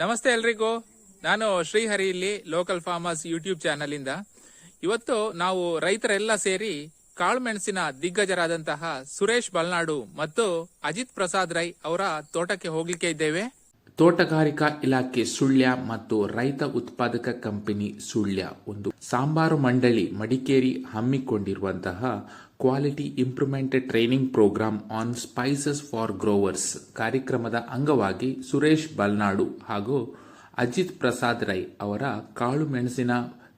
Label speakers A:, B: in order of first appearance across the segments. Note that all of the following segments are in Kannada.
A: ನಮಸ್ತೆ ಎಲ್ರಿಗೂ. ನಾನು ಶ್ರೀಹರಿ ಇಲ್ಲಿ ಲೋಕಲ್ ಫಾರ್ಮರ್ಸ್ ಯೂಟ್ಯೂಬ್ ಚಾನೆಲ್ ಇಂದ. ಇವತ್ತು ನಾವು ರೈತರೆಲ್ಲ ಸೇರಿ ಕಾಳುಮೆಣಸಿನ ದಿಗ್ಗಜರಾದಂತಹ ಸುರೇಶ್ ಬಲ್ನಾಡು ಮತ್ತು ಅಜಿತ್ ಪ್ರಸಾದ್ ರೈ ಅವರ ತೋಟಕ್ಕೆ ಹೋಗ್ಲಿಕ್ಕೆ ಇದ್ದೇವೆ.
B: ತೋಟಗಾರಿಕಾ ಇಲಾಖೆ ಸುಳ್ಯ ಮತ್ತು ರೈತ ಉತ್ಪಾದಕ ಕಂಪನಿ ಸುಳ್ಯ ಒಂದು. ಸಾಂಬಾರು ಮಂಡಳಿ Madikeri ಹಮ್ಮಿಕೊಂಡಿರುವಂತಹ quality improvement training programme on spices for growers ಕಾರ್ಯಕ್ರಮದ ಅಂಗವಾಗಿ ಸುರೇಶ್ ಬಲ್ನಾಡು ಹಾಗೂ ಅಜಿತ್ ಪ್ರಸಾದ್ ರೈ ಅವರ ಕಾಳು ಮೆಣಸಿನ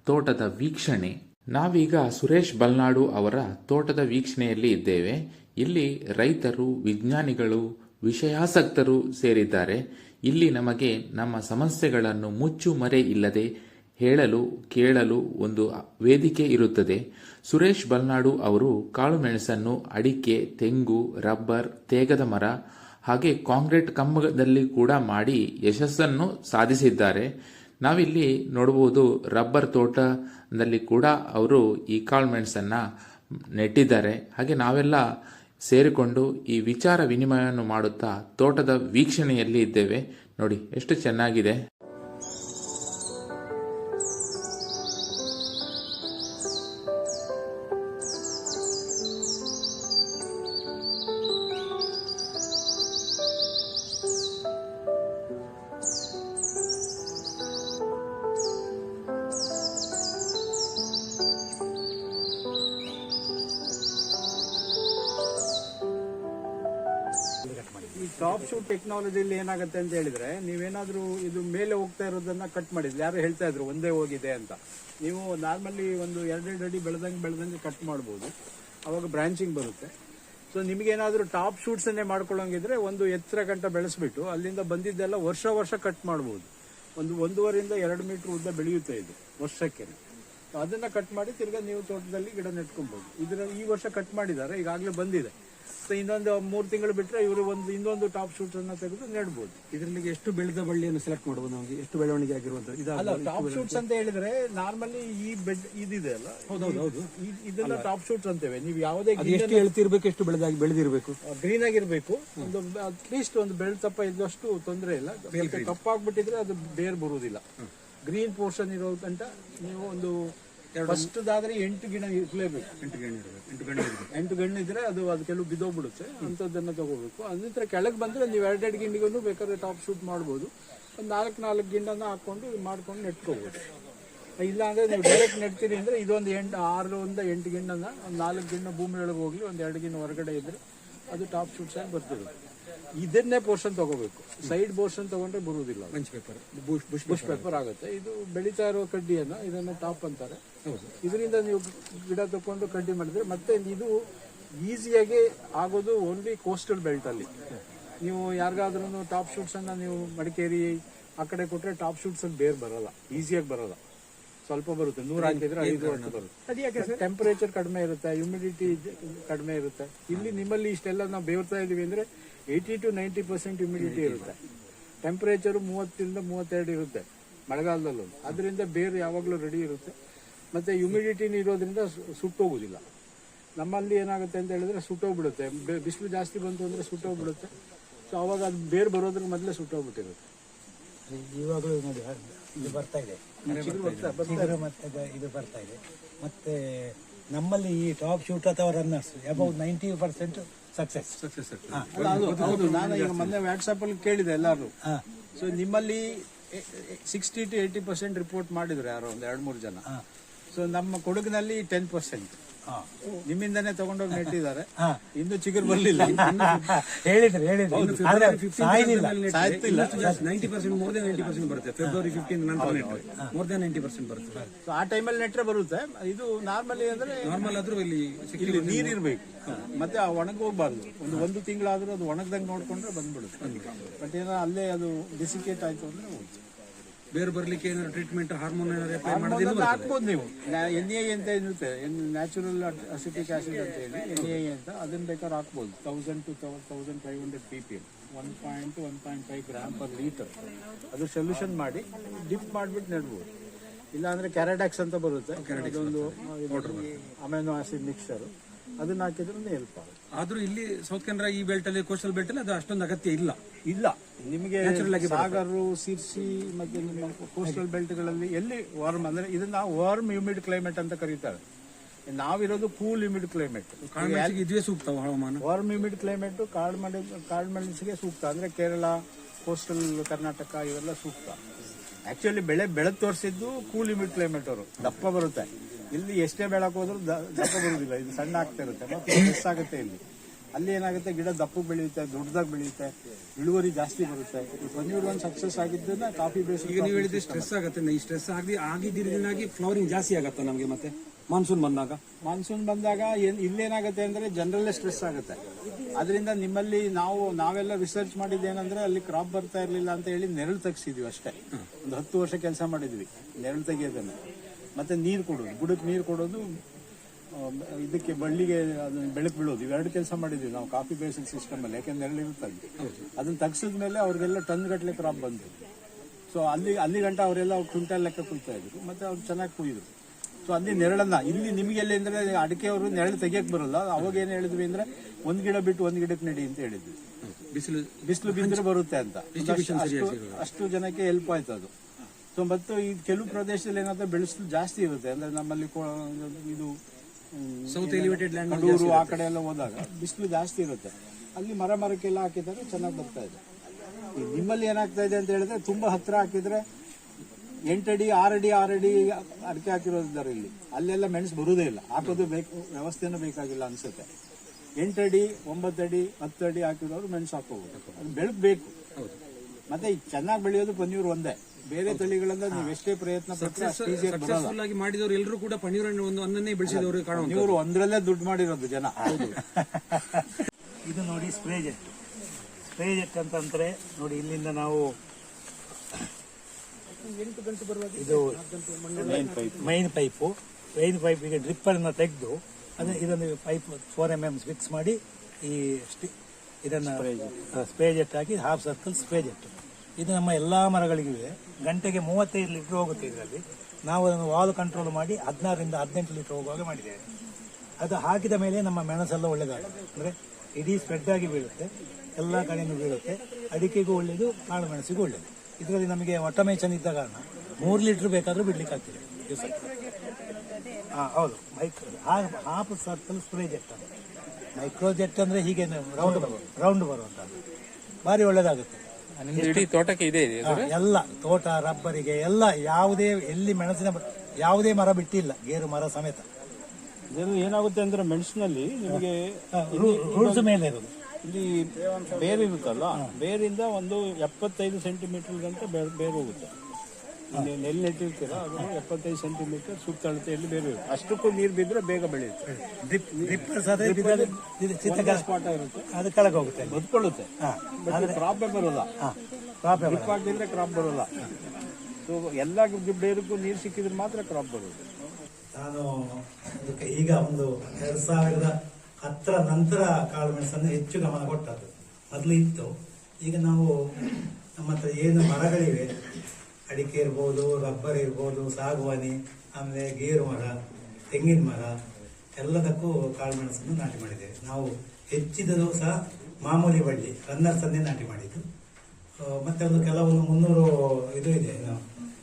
B: ತೋಟದ ವೀಕ್ಷಣೆ. ನಾವೀಗ ಸುರೇಶ್ ಬಲ್ನಾಡು ಅವರ ತೋಟದ ವೀಕ್ಷಣೆಯಲ್ಲಿ ಇದ್ದೇವೆ. ಇಲ್ಲಿ ರೈತರು, ವಿಜ್ಞಾನಿಗಳು, ವಿಷಯಾಸಕ್ತರು ಸೇರಿದ್ದಾರೆ. ಇಲ್ಲಿ ನಮಗೆ ನಮ್ಮ ಸಮಸ್ಯೆಗಳನ್ನು ಮುಚ್ಚು ಮರೆ ಇಲ್ಲದೆ ಹೇಳಲು, ಕೇಳಲು ಒಂದು ವೇದಿಕೆ ಇರುತ್ತದೆ. ಸುರೇಶ್ ಬಲ್ನಾಡು ಅವರು ಕಾಳುಮೆಣಸನ್ನು ಅಡಿಕೆ, ತೆಂಗು, ರಬ್ಬರ್, ತೇಗದ ಮರ ಹಾಗೆ ಕಾಂಕ್ರೀಟ್ ಕಂಬದಲ್ಲಿ ಕೂಡ ಮಾಡಿ ಯಶಸ್ಸನ್ನು ಸಾಧಿಸಿದ್ದಾರೆ. ನಾವಿಲ್ಲಿ ನೋಡಬಹುದು ರಬ್ಬರ್ ತೋಟದಲ್ಲಿ ಕೂಡ ಅವರು ಈ ಕಾಳುಮೆಣಸನ್ನ ನೆಟ್ಟಿದ್ದಾರೆ. ಹಾಗೆ ನಾವೆಲ್ಲ ಸೇರಿಕೊಂಡು ಈ ವಿಚಾರ ವಿನಿಮಯವನ್ನು ಮಾಡುತ್ತಾ ತೋಟದ ವೀಕ್ಷಣೆಯಲ್ಲಿ ಇದ್ದೇವೆ. ನೋಡಿ, ಎಷ್ಟು ಚೆನ್ನಾಗಿದೆ.
C: ಟೆಕ್ನಾಲಜಿಲಿ ಏನಾಗುತ್ತೆ ಅಂತ ಹೇಳಿದ್ರೆ, ನೀವೇನಾದ್ರೂ ಇದು ಮೇಲೆ ಹೋಗ್ತಾ ಇರೋದನ್ನ ಕಟ್ ಮಾಡಿದ್ರಿ. ಯಾರು ಹೇಳ್ತಾ ಇದ್ರು, ಒಂದೇ ಹೋಗಿದೆ ಅಂತ. ನೀವು ನಾರ್ಮಲಿ ಒಂದು ಎರಡೆರಡು ಅಡಿ ಬೆಳೆದಂಗೆ ಬೆಳೆದಂಗೆ ಕಟ್ ಮಾಡ್ಬೋದು. ಅವಾಗ ಬ್ರಾಂಚಿಂಗ್ ಬರುತ್ತೆ. ಸೊ ನಿಮಗೇನಾದರೂ ಟಾಪ್ ಶೂಟ್ಸ್ ಅನ್ನೇ ಮಾಡ್ಕೊಳ್ಳೋಂಗಿದ್ರೆ ಒಂದು ಎತ್ತರ ಗಂಟ ಬೆಳೆಸ್ಬಿಟ್ಟು, ಅಲ್ಲಿಂದ ಬಂದಿದ್ದೆಲ್ಲ ವರ್ಷ ವರ್ಷ ಕಟ್ ಮಾಡ್ಬೋದು. ಒಂದು ಒಂದೂವರೆಯಿಂದ ಎರಡು ಮೀಟ್ರ್ ಉದ್ದ ಬೆಳೆಯುತ್ತೆ ಇದು, ವರ್ಷಕ್ಕೆ. ಅದನ್ನು ಕಟ್ ಮಾಡಿ ತಿರ್ಗಾ ನೀವು ತೋಟದಲ್ಲಿ ಗಿಡ ನೆಟ್ಕೊಬೋದು ಇದರಲ್ಲಿ ಈ ವರ್ಷ ಕಟ್ ಮಾಡಿದ್ದಾರೆ, ಈಗಾಗಲೇ ಬಂದಿದೆ. ಇನ್ನೊಂದು ಮೂರು ತಿಂಗಳು ಬಿಟ್ಟರೆ ಇವರು ಒಂದು ಇನ್ನೊಂದು ಟಾಪ್ ಶೂಟ್ ಅನ್ನ ತೆಗೆದು ನೆಡ್ಬೋದು.
D: ಇದರಲ್ಲಿ ಎಷ್ಟು ಬೆಳೆದ ಬಳ್ಳಿಯನ್ನು ಸೆಲೆಕ್ಟ್ ಮಾಡಬಹುದು ನಮಗೆ? ಎಷ್ಟು ಬೆಳವಣಿಗೆ ಆಗಿರುವಂತ
C: ಅಲ್ಲ ಟಾಪ್ ಶೂಟ್ಸ್ ಅಂತ ಹೇಳಿದ್ರೆ ನಾರ್ಮಲಿ ಈ ಬೆಡ್ ಇದಿದೆ ಅಲ್ಲ? ಹೌದು ಇದೆಲ್ಲ ಟಾಪ್ ಶೂಟ್ಸ್ ಅಂತೇವೆ. ನೀವು ಯಾವುದೇ
D: ಎಷ್ಟು ಹೇಳ್ತಿರ್ಬೇಕು ಎಷ್ಟು ಬೆಳೆದಾಗಿ ಬೆಳೆದಿರಬೇಕು?
C: ಗ್ರೀನ್ ಆಗಿರ್ಬೇಕು. ಒಂದು ಅಟ್ಲೀಸ್ಟ್ ಒಂದು ಬೆಳ್ತಪ್ಪ ಇದ್ದಷ್ಟು ತೊಂದರೆ ಇಲ್ಲ. ತಪ್ಪಾಗ್ಬಿಟ್ಟಿದ್ರೆ ಅದು ಬೇರ್ ಬರುವುದಿಲ್ಲ. ಗ್ರೀನ್ ಪೋರ್ಷನ್ ಇರೋ ಗಂಟ ನೀವು ಒಂದು ಫಸ್ಟ್ ಆದ್ರೆ ಎಂಟು ಗಿಡ ಇರ್ಲೇಬೇಕು.
D: ಎಂಟು ಗಣ್ಣು ಇರಬೇಕು. ಎಂಟು ಗಣ್ಣು ಇರಬೇಕು.
C: ಎಂಟು ಗಣ್ಣು ಇದ್ರೆ ಅದು ಅದು ಕೆಲವು ಬಿದ್ದೋಗ್ಬಿಡುತ್ತೆ ಅಂಥದ್ದನ್ನ ತಗೋಬೇಕು. ಅದ್ರ ಕೆಳಗೆ ಬಂದ್ರೆ ನೀವು ಎರಡೆರಡು ಗಿಂಡಿಗೂ ಬೇಕಾದ್ರೆ ಟಾಪ್ ಶೂಟ್ ಮಾಡ್ಬೋದು. ಒಂದು ನಾಲ್ಕು ನಾಲ್ಕು ಗಿಂಡನ ಹಾಕೊಂಡು ಮಾಡ್ಕೊಂಡು ನೆಟ್ಕೋಬೋದು. ಇಲ್ಲ ಅಂದ್ರೆ ನೀವು ಡೈರೆಕ್ಟ್ ನೆಡ್ತೀರಿ ಅಂದ್ರೆ ಇದೊಂದು ಎಂಟು, ಆರರಿಂದ ಎಂಟು ಗಿಣ್ಣನ ಒಂದು ನಾಲ್ಕು ಗಿಣ್ಣ ಭೂಮಿ ಒಳಗೆ ಹೋಗ್ಲಿ, ಒಂದು ಎರಡು ಗಿಣ್ಣ ಹೊರಗಡೆ ಇದ್ರೆ ಅದು ಟಾಪ್ ಶೂಟ್ಸ್ ಆಗಿ ಬರ್ತದೆ ಇದನ್ನೇ ಪೋರ್ಷನ್ ತಗೋಬೇಕು. ಸೈಡ್ ಪೋರ್ಷನ್ ತಗೊಂಡ್ರೆ ಬರುವುದಿಲ್ಲ
D: ಪೇಪರ್ ಬುಷ್
C: ಪೇಪರ್ ಆಗುತ್ತೆ. ಇದು ಬೆಳೀತಾ ಇರೋ ಕಡ್ಡಿಯನ್ನ ಇದನ್ನ ಟಾಪ್ ಅಂತಾರೆ. ಇದರಿಂದ ನೀವು ಗಿಡ ತಕೊಂಡು ಕಡ್ಡಿ ಮಾಡಿದ್ರೆ ಮತ್ತೆ ಇದು ಈಸಿಯಾಗಿ ಆಗೋದು ಓನ್ಲಿ ಕೋಸ್ಟಲ್ ಬೆಲ್ಟ್ ಅಲ್ಲಿ. ನೀವು ಯಾರಿಗಾದ್ರೂ ಟಾಪ್ ಶೂಟ್ಸ್ ಅನ್ನ ನೀವು ಮಡಿಕೇರಿ ಆ ಕಡೆ ಕೊಟ್ರೆ ಟಾಪ್ ಶೂಟ್ಸ್ ಅಲ್ಲಿ ಬೇರೆ ಬರಲ್ಲ. ಈಸಿಯಾಗಿ ಬರಲ್ಲ. ಸ್ವಲ್ಪ ಬರುತ್ತೆ. ನೂರ ಹಾಕಿದ್ರೆ ಐದು ವರ್ಷ ಬರುತ್ತೆ. ಟೆಂಪರೇಚರ್ ಕಡಿಮೆ ಇರುತ್ತೆ ಹ್ಯುಮಿಡಿಟಿ ಕಡಿಮೆ ಇರುತ್ತೆ. ಇಲ್ಲಿ ನಿಮ್ಮಲ್ಲಿ ಇಷ್ಟೆಲ್ಲ ನಾವು ಬೇರ್ತಾ ಇದೀವಿ ಅಂದ್ರೆ eighty to ninety percent humidity ಇರುತ್ತೆ. ಟೆಂಪರೇಚರ್ ಮೂವತ್ತರಿಂದ ಮೂವತ್ತೆರಡು ಇರುತ್ತೆ ಮಳೆಗಾಲದಲ್ಲೂ. ಅದರಿಂದ ಬೇರೆ ಯಾವಾಗಲೂ ರೆಡಿ ಇರುತ್ತೆ. ಮತ್ತೆ ಹ್ಯುಮಿಡಿಟಿನ ಇರೋದ್ರಿಂದ ಸುಟ್ಟೋಗೋದಿಲ್ಲ. ನಮ್ಮಲ್ಲಿ ಏನಾಗುತ್ತೆ ಅಂತ ಹೇಳಿದ್ರೆ ಸುಟ್ಟೋಗ್ಬಿಡುತ್ತೆ. ಬಿಸಿಲು ಜಾಸ್ತಿ ಬಂತು ಅಂದ್ರೆ ಸುಟ್ಟೋಗ್ಬಿಡುತ್ತೆ. ಸೊ ಅವಾಗ ಅದು ಬೇರೆ ಬರೋದ್ರ ಮೊದಲೇ ಸುಟ್ಟೋಗ್ಬಿಟ್ಟಿರುತ್ತೆ.
E: ಇವಾಗಲೂ ನೋಡಿ ಇದು ಬರ್ತಾ ಇದು- ಇದು. ಬರ್ತಾ ಇದೆ. ಮತ್ತೆ ನಮ್ಮಲ್ಲಿ ಈ ಟಾಪ್ ಶೂಟ್ ಅಥವಾ runners about ninety percent success
D: success
C: ಹೌದು ನಾನು ಈಗ ಮೊನ್ನೆ ವಾಟ್ಸಪ್ ಅಲ್ಲಿ ಕೇಳಿದೆ ಎಲ್ಲಾರು ಸೊ ನಿಮ್ಮಲ್ಲಿ sixty to eighty percent report ಮಾಡಿದ್ರು ಯಾರೋ ಒಂದು ಎರಡು ಮೂರು ಜನ. ಸೊ ನಮ್ಮ ಕೊಡಗಿನಲ್ಲಿ ಟೆನ್ ಪರ್ಸೆಂಟ್ ನಿಮ್ಮಿಂದನೇ ತಗೊಂಡೋಗಿ ನೆಟ್ಟಿದ್ದಾರೆ. ಇನ್ನು ಚಿಗುರು ಬರ್ಲಿಲ್ಲ.
E: ಹೇಳಿದ್ರು ಹೇಳಿದ್ರು. ಆದ್ರೆ ಸಾಯ್ಲಿಲ್ಲ.
C: ಸಾಯ್ತಿಲ್ಲ.
D: Ninety percent more than ninety percent ಬರುತ್ತೆ. ಫೆಬ್ರವರಿ ಫಿಫ್ಟೀನ್ ನಂತರ ನೆಟ್ಟರೆ ಮೋರ್ ದನ್ ನೈಂಟಿ ಪರ್ಸೆಂಟ್ ಬರುತ್ತೆ.
C: ಸೊ ಆ ಟೈಮಲ್ಲಿ ನೆಟ್ರೆ ಬರುತ್ತೆ. ಇದು ನಾರ್ಮಲಿ ಅಂದ್ರೆ
D: ನಾರ್ಮಲ್ ಆದ್ರೂ ಇಲ್ಲಿ
C: ಇಲ್ಲಿ ನೀರ್ ಇರ್ಬೇಕು. ಮತ್ತೆ ಆ ಒಣಗೋಗ್ಬಾರ್ದು ಒಂದು ಒಂದು ತಿಂಗಳಾದ್ರೂ ಅದು ಒಣಗ್ದಂಗೆ ನೋಡ್ಕೊಂಡ್ರೆ ಬಂದ್ಬಿಡುತ್ತೆ. ಬಟ್ ಏನೋ ಅಲ್ಲೇ ಅದು ಡಿಸಿಕೇಟ್ ಆಯ್ತು ಅಂದ್ರೆ ಹೋಗುತ್ತೆ.
D: ಬೇರೆ ಬರ್ಲಿಕ್ಕೆ ಏನಾದ್ರು ಟ್ರೀಟ್ಮೆಂಟ್ ಹಾರ್ಮೋನ್ ಏನಾದ್ರು ಅಪ್ಲೈ ಮಾಡೋದಿಲ್ಲ
C: ಹಾಕ್ಬೋದು ನೀವು. ಎನ್ ಎ ಅಂತ ಇರುತ್ತೆ ನ್ಯಾಚುರಲ್ ಅಸಿಟಿಕ್ ಆಸಿಡ್ ಅಂತ ಹೇಳಿ. ಎನ್ ಎ ಅಂತ. ಅದನ್ನ ಬೇಕಾದ್ರೆ ಹಾಕ್ಬೋದು. Thousand two thousand five hundred P P one point one point five gram per litre ಅದು ಸೊಲ್ಯೂಷನ್ ಮಾಡಿ ಡಿಪ್ ಮಾಡಿಬಿಟ್ಟು ನೆಡ್ಬೋದು. ಇಲ್ಲಾಂದ್ರೆ ಕ್ಯಾರಟಾಕ್ಸ್ ಅಂತ ಬರುತ್ತೆ. ಒಂದು ಅಮೆನೋ ಆಸಿಡ್ ಮಿಕ್ಸರ್ ಅದನ್ನ ಹಾಕಿದ್ರೆ ಹೆಲ್ಪ್ ಆಗುತ್ತೆ.
D: ಆದ್ರೂ ಇಲ್ಲಿ ಸೌತ್ ಕೆನರಾ ಈ ಬೆಲ್ಟ್ ಅಲ್ಲಿ ಕೋಸ್ಟಲ್ ಬೆಲ್ಟ್ ಅಲ್ಲಿ ಅದು ಅಷ್ಟೊಂದು ಅಗತ್ಯ ಇಲ್ಲ.
C: ಇಲ್ಲ. ನಿಮಗೆ ಸಾಗರು ಸಿರ್ಸಿ ಮತ್ತೆ ನಿಮ್ಮ ಕೋಸ್ಟಲ್ ಬೆಲ್ಟ್ಗಳಲ್ಲಿ ಎಲ್ಲಿ ವಾರ್ಮ್ ಅಂದ್ರೆ ಇದನ್ನ ವಾರ್ಮ್ ಹ್ಯೂಮಿಡ್ ಕ್ಲೈಮೇಟ್ ಅಂತ ಕರೀತಾರೆ. ನಾವಿರೋದು ಕೂಲ್ ಹ್ಯೂಮಿಡ್ ಕ್ಲೈಮೇಟ್
D: ಇದೇ ಇದುವೇ ಸೂಕ್ತ ಹವಾಮಾನ.
C: ವಾರ್ಮ್ ಹ್ಯೂಮಿಡ್ ಕ್ಲೈಮೇಟ್ ಕಾಡು ಮಳೆ ಕಾಡು ಮೆಣಸಿಗೆ ಸೂಕ್ತ ಅಂದ್ರೆ ಕೇರಳ ಕೋಸ್ಟಲ್ ಕರ್ನಾಟಕ ಇವೆಲ್ಲ ಸೂಕ್ತ. ಆಕ್ಚುಲಿ ಬೆಳೆ ಬೆಳೆದು ತೋರಿಸಿದ್ದು ಕೂಲ್ ಹ್ಯೂಮಿಡ್ ಕ್ಲೈಮೇಟ್ ಅವರು. ದಪ್ಪ ಬರುತ್ತೆ. ಇಲ್ಲಿ ಎಷ್ಟೇ ಬೆಳಕೋದ್ರು ದಪ್ಪ ಬರುವುದಿಲ್ಲ. ಇದು ಸಣ್ಣ ಆಗ್ತಾ ಇರುತ್ತೆ. ಮತ್ತೆ ಮಿಸ್ ಆಗುತ್ತೆ ಇಲ್ಲಿ. ಅಲ್ಲಿ ಏನಾಗುತ್ತೆ ಗಿಡ ದಪ್ಪ ಬೆಳೆಯುತ್ತೆ ದೊಡ್ಡದಾಗಿ ಬೆಳೆಯುತ್ತೆ ಇಳುವರಿ ಜಾಸ್ತಿ ಬರುತ್ತೆ. ಈ ಪನ್ನೀರ್ ಒಂದು ಸಕ್ಸಸ್ ಆಗಿದ್ದನ್ನ ಕಾಫಿ ಬೇಸ್
D: ಈಗ ನೀವು ಹೇಳಿದ್ರೆ ಸ್ಟ್ರೆಸ್ ಆಗುತ್ತೆ ಈ ಸ್ಟ್ರೆಸ್ ಆಗಿ ಆಗಿದ್ದೀರಿನಾಗಿ ಫ್ಲವರಿಂಗ್ ಜಾಸ್ತಿ ಆಗುತ್ತೆ ನಮಗೆ ಮತ್ತೆ ಮಾನ್ಸೂನ್ ಬಂದಾಗ.
C: ಮಾನ್ಸೂನ್ ಬಂದಾಗ ಏನ್ ಇಲ್ಲೇನಾಗುತ್ತೆ ಅಂದ್ರೆ ಜನರಲ್ಲೇ ಸ್ಟ್ರೆಸ್ ಆಗುತ್ತೆ. ಅದರಿಂದ ನಿಮ್ಮಲ್ಲಿ ನಾವು ನಾವೆಲ್ಲ ರಿಸರ್ಚ್ ಮಾಡಿದ್ದೇನಂದ್ರೆ ಅಲ್ಲಿ ಕ್ರಾಪ್ ಬರ್ತಾ ಇರಲಿಲ್ಲ ಅಂತ ಹೇಳಿ ನೆರಳು ತೆಗ್ಸಿದ್ವಿ ಅಷ್ಟೇ. ಒಂದು ಹತ್ತು ವರ್ಷ ಕೆಲಸ ಮಾಡಿದ್ವಿ ನೆರಳು ತೆಗಿಯೋದನ್ನ. ಮತ್ತೆ ನೀರು ಕೊಡೋದು ಬುಡಕ್ಕೆ ನೀರು ಕೊಡೋದು ಇದಕ್ಕೆ ಬಳ್ಳಿಗೆ ಅದನ್ನ ಬೆಳಕು ಬೀಳೋದು. ಇವೆರಡು ಕೆಲಸ ಮಾಡಿದ್ವಿ ನಾವು ಕಾಫಿ ಬೇಸಿಕ್ ಸಿಸ್ಟಮ್ ಅಲ್ಲಿ ಯಾಕೆಂದ್ರೆ ಅಲ್ಲಿ ಅದನ್ನ ತೆಗ್ಸಿದ ಮೇಲೆ ಅವ್ರಿಗೆಲ್ಲ ಟನ್ ಗಟ್ಟಲೆ ಕ್ರಾಪ್ ಬಂತು. ಸೊ ಅಲ್ಲಿ ಅಲ್ಲಿ ಗಂಟ ಅವರೆಲ್ಲ ಕ್ವಿಂಟಲ್ ಲೆಕ್ಕ ಕುಯ್ತಾ ಇದ್ರು. ಮತ್ತೆ ಅವ್ರು ಚೆನ್ನಾಗಿ ಕುಯ್ದ್ರು. ಸೊ ಅಲ್ಲಿ ನೆರಳನ್ನ ಇಲ್ಲಿ ನಿಮ್ಗೆ ಎಲ್ಲಿ ಅಂದ್ರೆ ಅಡಿಕೆ ಅವರು ನೆರಳು ತೆಗಿಯಕ್ ಬರಲ್ಲ. ಅವಾಗ ಏನ್ ಹೇಳಿದ್ವಿ ಅಂದ್ರೆ ಒಂದ್ ಗಿಡ ಬಿಟ್ಟು ಒಂದ್ ಗಿಡಕ್ಕೆ ನಡಿ ಅಂತ ಹೇಳಿದ್ವಿ.
D: ಬಿಸಿಲು
C: ಬಿಸಿಲು ಬಿಂದ್ರೆ ಬರುತ್ತೆ ಅಂತ. ಅಷ್ಟು- ಜನಕ್ಕೆ ಹೆಲ್ಪ್ ಆಯ್ತು ಅದು. ಸೊ ಮತ್ತು ಈ ಕೆಲವು ಪ್ರದೇಶದಲ್ಲಿ ಏನಾದ್ರೂ ಬೆಳೆಸಲು ಜಾಸ್ತಿ ಇರುತ್ತೆ. ಅಂದ್ರೆ ನಮ್ಮಲ್ಲಿ ಇದು
D: ಸೌತ್ ಎಲಿವೇಟೆಡ್ ಲ್ಯಾಂಡ್
C: ಕಡೂರು ಆ ಕಡೆ ಎಲ್ಲ ಹೋದಾಗ ಬಿಸಿಲು ಜಾಸ್ತಿ ಇರುತ್ತೆ. ಅಲ್ಲಿ ಮರ ಮರಕ್ಕೆಲ್ಲ ಹಾಕಿದ್ರೆ ಚೆನ್ನಾಗಿ ಬರ್ತಾ ಇದೆ. ನಿಮ್ಮಲ್ಲಿ ಏನಾಗ್ತಾ ಇದೆ ಅಂತ ಹೇಳಿದ್ರೆ ತುಂಬಾ ಹತ್ರ ಹಾಕಿದ್ರೆ ಎಂಟಡಿ ಆರಡಿ ಆರಡಿ ಅಡಿಕೆ ಹಾಕಿರೋದಿದ್ದಾರೆ ಇಲ್ಲಿ. ಅಲ್ಲೆಲ್ಲ ಮೆಣಸು ಬರುವುದೇ ಇಲ್ಲ. ಹಾಕೋದು ಬೇಕು ವ್ಯವಸ್ಥೆನೂ ಬೇಕಾಗಿಲ್ಲ ಅನ್ಸುತ್ತೆ. ಎಂಟಡಿ ಒಂಬತ್ತಡಿ ಅಡಿ ಹಾಕಿರೋರು ಮೆಣಸು ಹಾಕೋಬಹುದು ಅದು ಬೆಳಕು ಬೇಕು. ಮತ್ತೆ ಚೆನ್ನಾಗಿ ಬೆಳೆಯೋದು ಪನ್ನೀರ್ ಒಂದೇ. ಬೇರೆ ತಳಿಗಳಿಂದ ನೀವು ಎಷ್ಟೇ ಪ್ರಯತ್ನ
D: ಸಕ್ಸಸ್ಫುಲ್ ಆಗಿ ಮಾಡಿದವರು ಎಲ್ಲರೂ ಕೂಡ ಪನ್ನೀರ್ ಹಣ್ಣು ಒಂದು ಅನ್ನನ್ನೇ ಬೆಳೆಸಿದವರು ಕಾಣುವಂತ
C: ನೀವು ಒಂದ್ರಲ್ಲೇ ದುಡ್ಡು ಮಾಡಿರೋದು ಜನ.
E: ಇದು ನೋಡಿ ಸ್ಪ್ರೇ ಜೆಟ್. ಸ್ಪ್ರೇ ಜೆಟ್ ಅಂತಂದ್ರೆ ನೋಡಿ ಇಲ್ಲಿಂದ ನಾವು ಇದು ಮೈನ್ ಪೈಪು ಮೈನ್ ಪೈಪಿಗೆ ಡ್ರಿಪ್ಪರ್ನ ತೆಗೆದು ಅದೇ ಇದನ್ನು pipe four M M fix ಮಾಡಿ ಈ ಇದನ್ನ ಸ್ಪ್ರೇ ಜೆಟ್. ಹಾಕಿ ಹಾಫ್ ಸರ್ಕಲ್ ಸ್ಪ್ರೇ ಜೆಟ್. ಇದು ನಮ್ಮ ಎಲ್ಲ ಮರಗಳಿಗಿವೆ ಗಂಟೆಗೆ ಮೂವತ್ತೈದು ಲೀಟರ್ ಹೋಗುತ್ತೆ ಇದರಲ್ಲಿ. ನಾವು ಅದನ್ನು ವಾಲ್ ಕಂಟ್ರೋಲ್ ಮಾಡಿ ಹದಿನಾರರಿಂದ ಹದಿನೆಂಟು ಲೀಟರ್ ಹೋಗುವಾಗ ಮಾಡಿದ್ದೇವೆ. ಅದು ಹಾಕಿದ ಮೇಲೆ ನಮ್ಮ ಮೆಣಸೆಲ್ಲ ಒಳ್ಳೆಯದಾಗುತ್ತೆ ಅಂದರೆ ಇಡೀ ಸ್ಪ್ರೆಡ್ ಆಗಿ ಬೀಳುತ್ತೆ. ಎಲ್ಲ ಕಡೆಯೂ ಬೀಳುತ್ತೆ. ಅಡಿಕೆಗೂ ಒಳ್ಳೆಯದು ಕಾಳು ಮೆಣಸಿಗೂ ಒಳ್ಳೆಯದು ಇದರಲ್ಲಿ ನಮಗೆ ಒಟಮೇಚನ್ ಇದ್ದ ಕಾರಣ ಮೂರು ಲೀಟರ್ ಬೇಕಾದರೂ ಬಿಡ್ಲಿಕ್ಕೆ ಆಗ್ತದೆ. ಹಾ ಹೌದು. Micro half circle spray jet ಅಂತ ಮೈಕ್ರೋ ಜೆಟ್ ಅಂದರೆ ಹೀಗೆ ರೌಂಡ್ ರೌಂಡ್ ಬರುವಂಥದ್ದು ಭಾರಿ ಒಳ್ಳೆದಾಗುತ್ತೆ.
A: ನಿಮ್ದು ಇಡೀ ತೋಟಕ್ಕೆ ಇದೆ ಇದು?
E: ಹಾ, ಎಲ್ಲ ತೋಟ ರಬ್ಬರಿಗೆ ಎಲ್ಲ ಯಾವುದೇ ಎಲ್ಲಿ ಮೆಣಸಿನ ಬ- ಯಾವುದೇ ಮರ ಬಿಟ್ಟಿಲ್ಲ ಗೇರು ಮರ ಸಮೇತ.
C: ಏನಾಗುತ್ತೆ ಅಂದ್ರೆ ಮೆಣಸಿನಲ್ಲಿ ನಿಮಗೆ
E: ರೂಟ್ಸ್ ಮೇಲೆ ಇರೋದು.
C: ಇಲ್ಲಿ ಬೇರ್ ಇರುತ್ತಲ್ಲ ಬೇರಿಂದ ಒಂದು ಎಪ್ಪತ್ತೈದು ಸೆಂಟಿಮೀಟರ್ ಗಂಟೆ ಬೇರು ಹೋಗುತ್ತೆ. ನೆಲ್ಲಿ ನೆಟ್ಟಿರ್ತೀರ? ಅದು ಎಪ್ಪತ್ತೈದು ಸೆಂಟಿಮೀಟರ್ ಸುತ್ತಳತೆಯಲ್ಲಿ ಬೇರೆ ಇರುತ್ತೆ. ಅಷ್ಟಕ್ಕೂ ನೀರು ಬಿದ್ದರೆ ಬೇಗ ಬೆಳೆಯುತ್ತೆ.
E: ಡ್ರಿಪ್ ಡ್ರಿಪ್ಪರ್ ಸಹ ಬಿದ್ದರೆ ಇದು ಚಿತ್ತ
C: ಸ್ಪಾಟ ಇರುತ್ತೆ
E: ಅದು ಕೆಳಗೆ ಹೋಗುತ್ತೆ.
C: ಬದುಕೊಳ್ಳುತ್ತೆ.
E: ಹಾ
C: ಕ್ರಾಪೇ ಬರೋಲ್ಲ.
E: ಹಾಂ ಕ್ರಾಪ್
C: ಡ್ರಿಪ್ ಹಾಕಿದ್ರೆ ಕ್ರಾಪ್ ಬರೋಲ್ಲ. ಸೊ ಎಲ್ಲ ಬೇರಕ್ಕೂ ನೀರು ಸಿಕ್ಕಿದ್ರೆ ಮಾತ್ರ ಕ್ರಾಪ್ ಬರೋದು.
E: ನಾನು ಅದಕ್ಕೆ ಈಗ ಒಂದು ಎರಡ್ ಸಾವಿರದ ಹತ್ತರ ನಂತರ ಕಾಳು ಮೆಣಸನ್ನು ಹೆಚ್ಚು ಗಮನ ಕೊಟ್ಟದ್ದು. ಮೊದಲು ಇತ್ತು. ಈಗ ನಾವು ನಮ್ಮ ಹತ್ರ ಏನು ಮರಗಳಿವೆ ಅಡಿಕೆ ಇರ್ಬೋದು, ರಬ್ಬರ್ ಇರ್ಬೋದು, ಸಾಗುವಾನಿ, ಆಮೇಲೆ ಗೇರು ಮರ, ತೆಂಗಿನ ಮರ, ಎಲ್ಲದಕ್ಕೂ ಕಾಳುಮೆಣಸನ್ನು ನಾಟಿ ಮಾಡಿದ್ದೇವೆ. ನಾವು ಹೆಚ್ಚಿದದು ಸಹ ಮಾಮೂಲಿ ಬಳ್ಳಿ ರನ್ನರ್ಸನ್ನೇ ನಾಟಿ ಮಾಡಿದ್ದು. ಮತ್ತೆ ಅದು ಕೆಲವೊಂದು ಮುನ್ನೂರು ಇದು ಇದೆ ನಾವು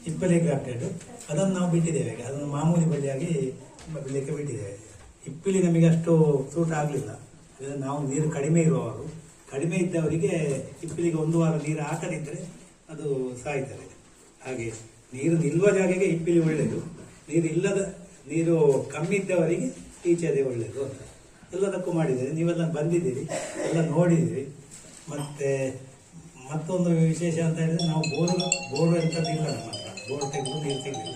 E: ಇಪ್ಪಲಿ ಗ್ರಾಫ್ಟೆಡ್ ಅದನ್ನು ನಾವು ಬಿಟ್ಟಿದ್ದೇವೆ ಅದನ್ನು ಮಾಮೂಲಿ ಬಳ್ಳಿಯಾಗಿ ಬಿಡಲಿಕ್ಕೆ ಬಿಟ್ಟಿದ್ದೇವೆ. ಇಪ್ಪಿಲಿ ನಮಗೆ ಅಷ್ಟು ಸೂಟ್ ಆಗಲಿಲ್ಲ. ನಾವು ನೀರು ಕಡಿಮೆ ಇರುವವರು, ಕಡಿಮೆ ಇದ್ದವರಿಗೆ ಇಪ್ಪಿಲಿಗೆ ಒಂದು ವಾರ ನೀರು ಹಾಕದಿದ್ದರೆ ಅದು ಸಾಯ್ತದೆ. ಹಾಗೆ ನೀರು ನಿಲ್ಲುವ ಜಾಗೆಗೆ ಇಪ್ಪಿಲಿ ಒಳ್ಳೆಯದು ನೀರು ಇಲ್ಲದ ನೀರು ಕಮ್ಮಿ ಇದ್ದವರಿಗೆ ಈಚೆದೆ ಒಳ್ಳೆಯದು ಅಂತ. ಎಲ್ಲದಕ್ಕೂ ಮಾಡಿದ್ದೀರಿ. ನೀವೆಲ್ಲ ಬಂದಿದ್ದೀರಿ. ಎಲ್ಲ ನೋಡಿದ್ದೀರಿ. ಮತ್ತೆ ಮತ್ತೊಂದು ವಿಶೇಷ ಅಂತ ಹೇಳಿದ್ರೆ ನಾವು ಬೋರ್ ಬೋರ್ ಎಂಥದ್ದಿಲ್ಲ ನಮ್ಮ ಹತ್ರ. ಬೋರ್ ತೆಗೆದು ನೀರು ತೆಗೆದಿಲ್ಲ.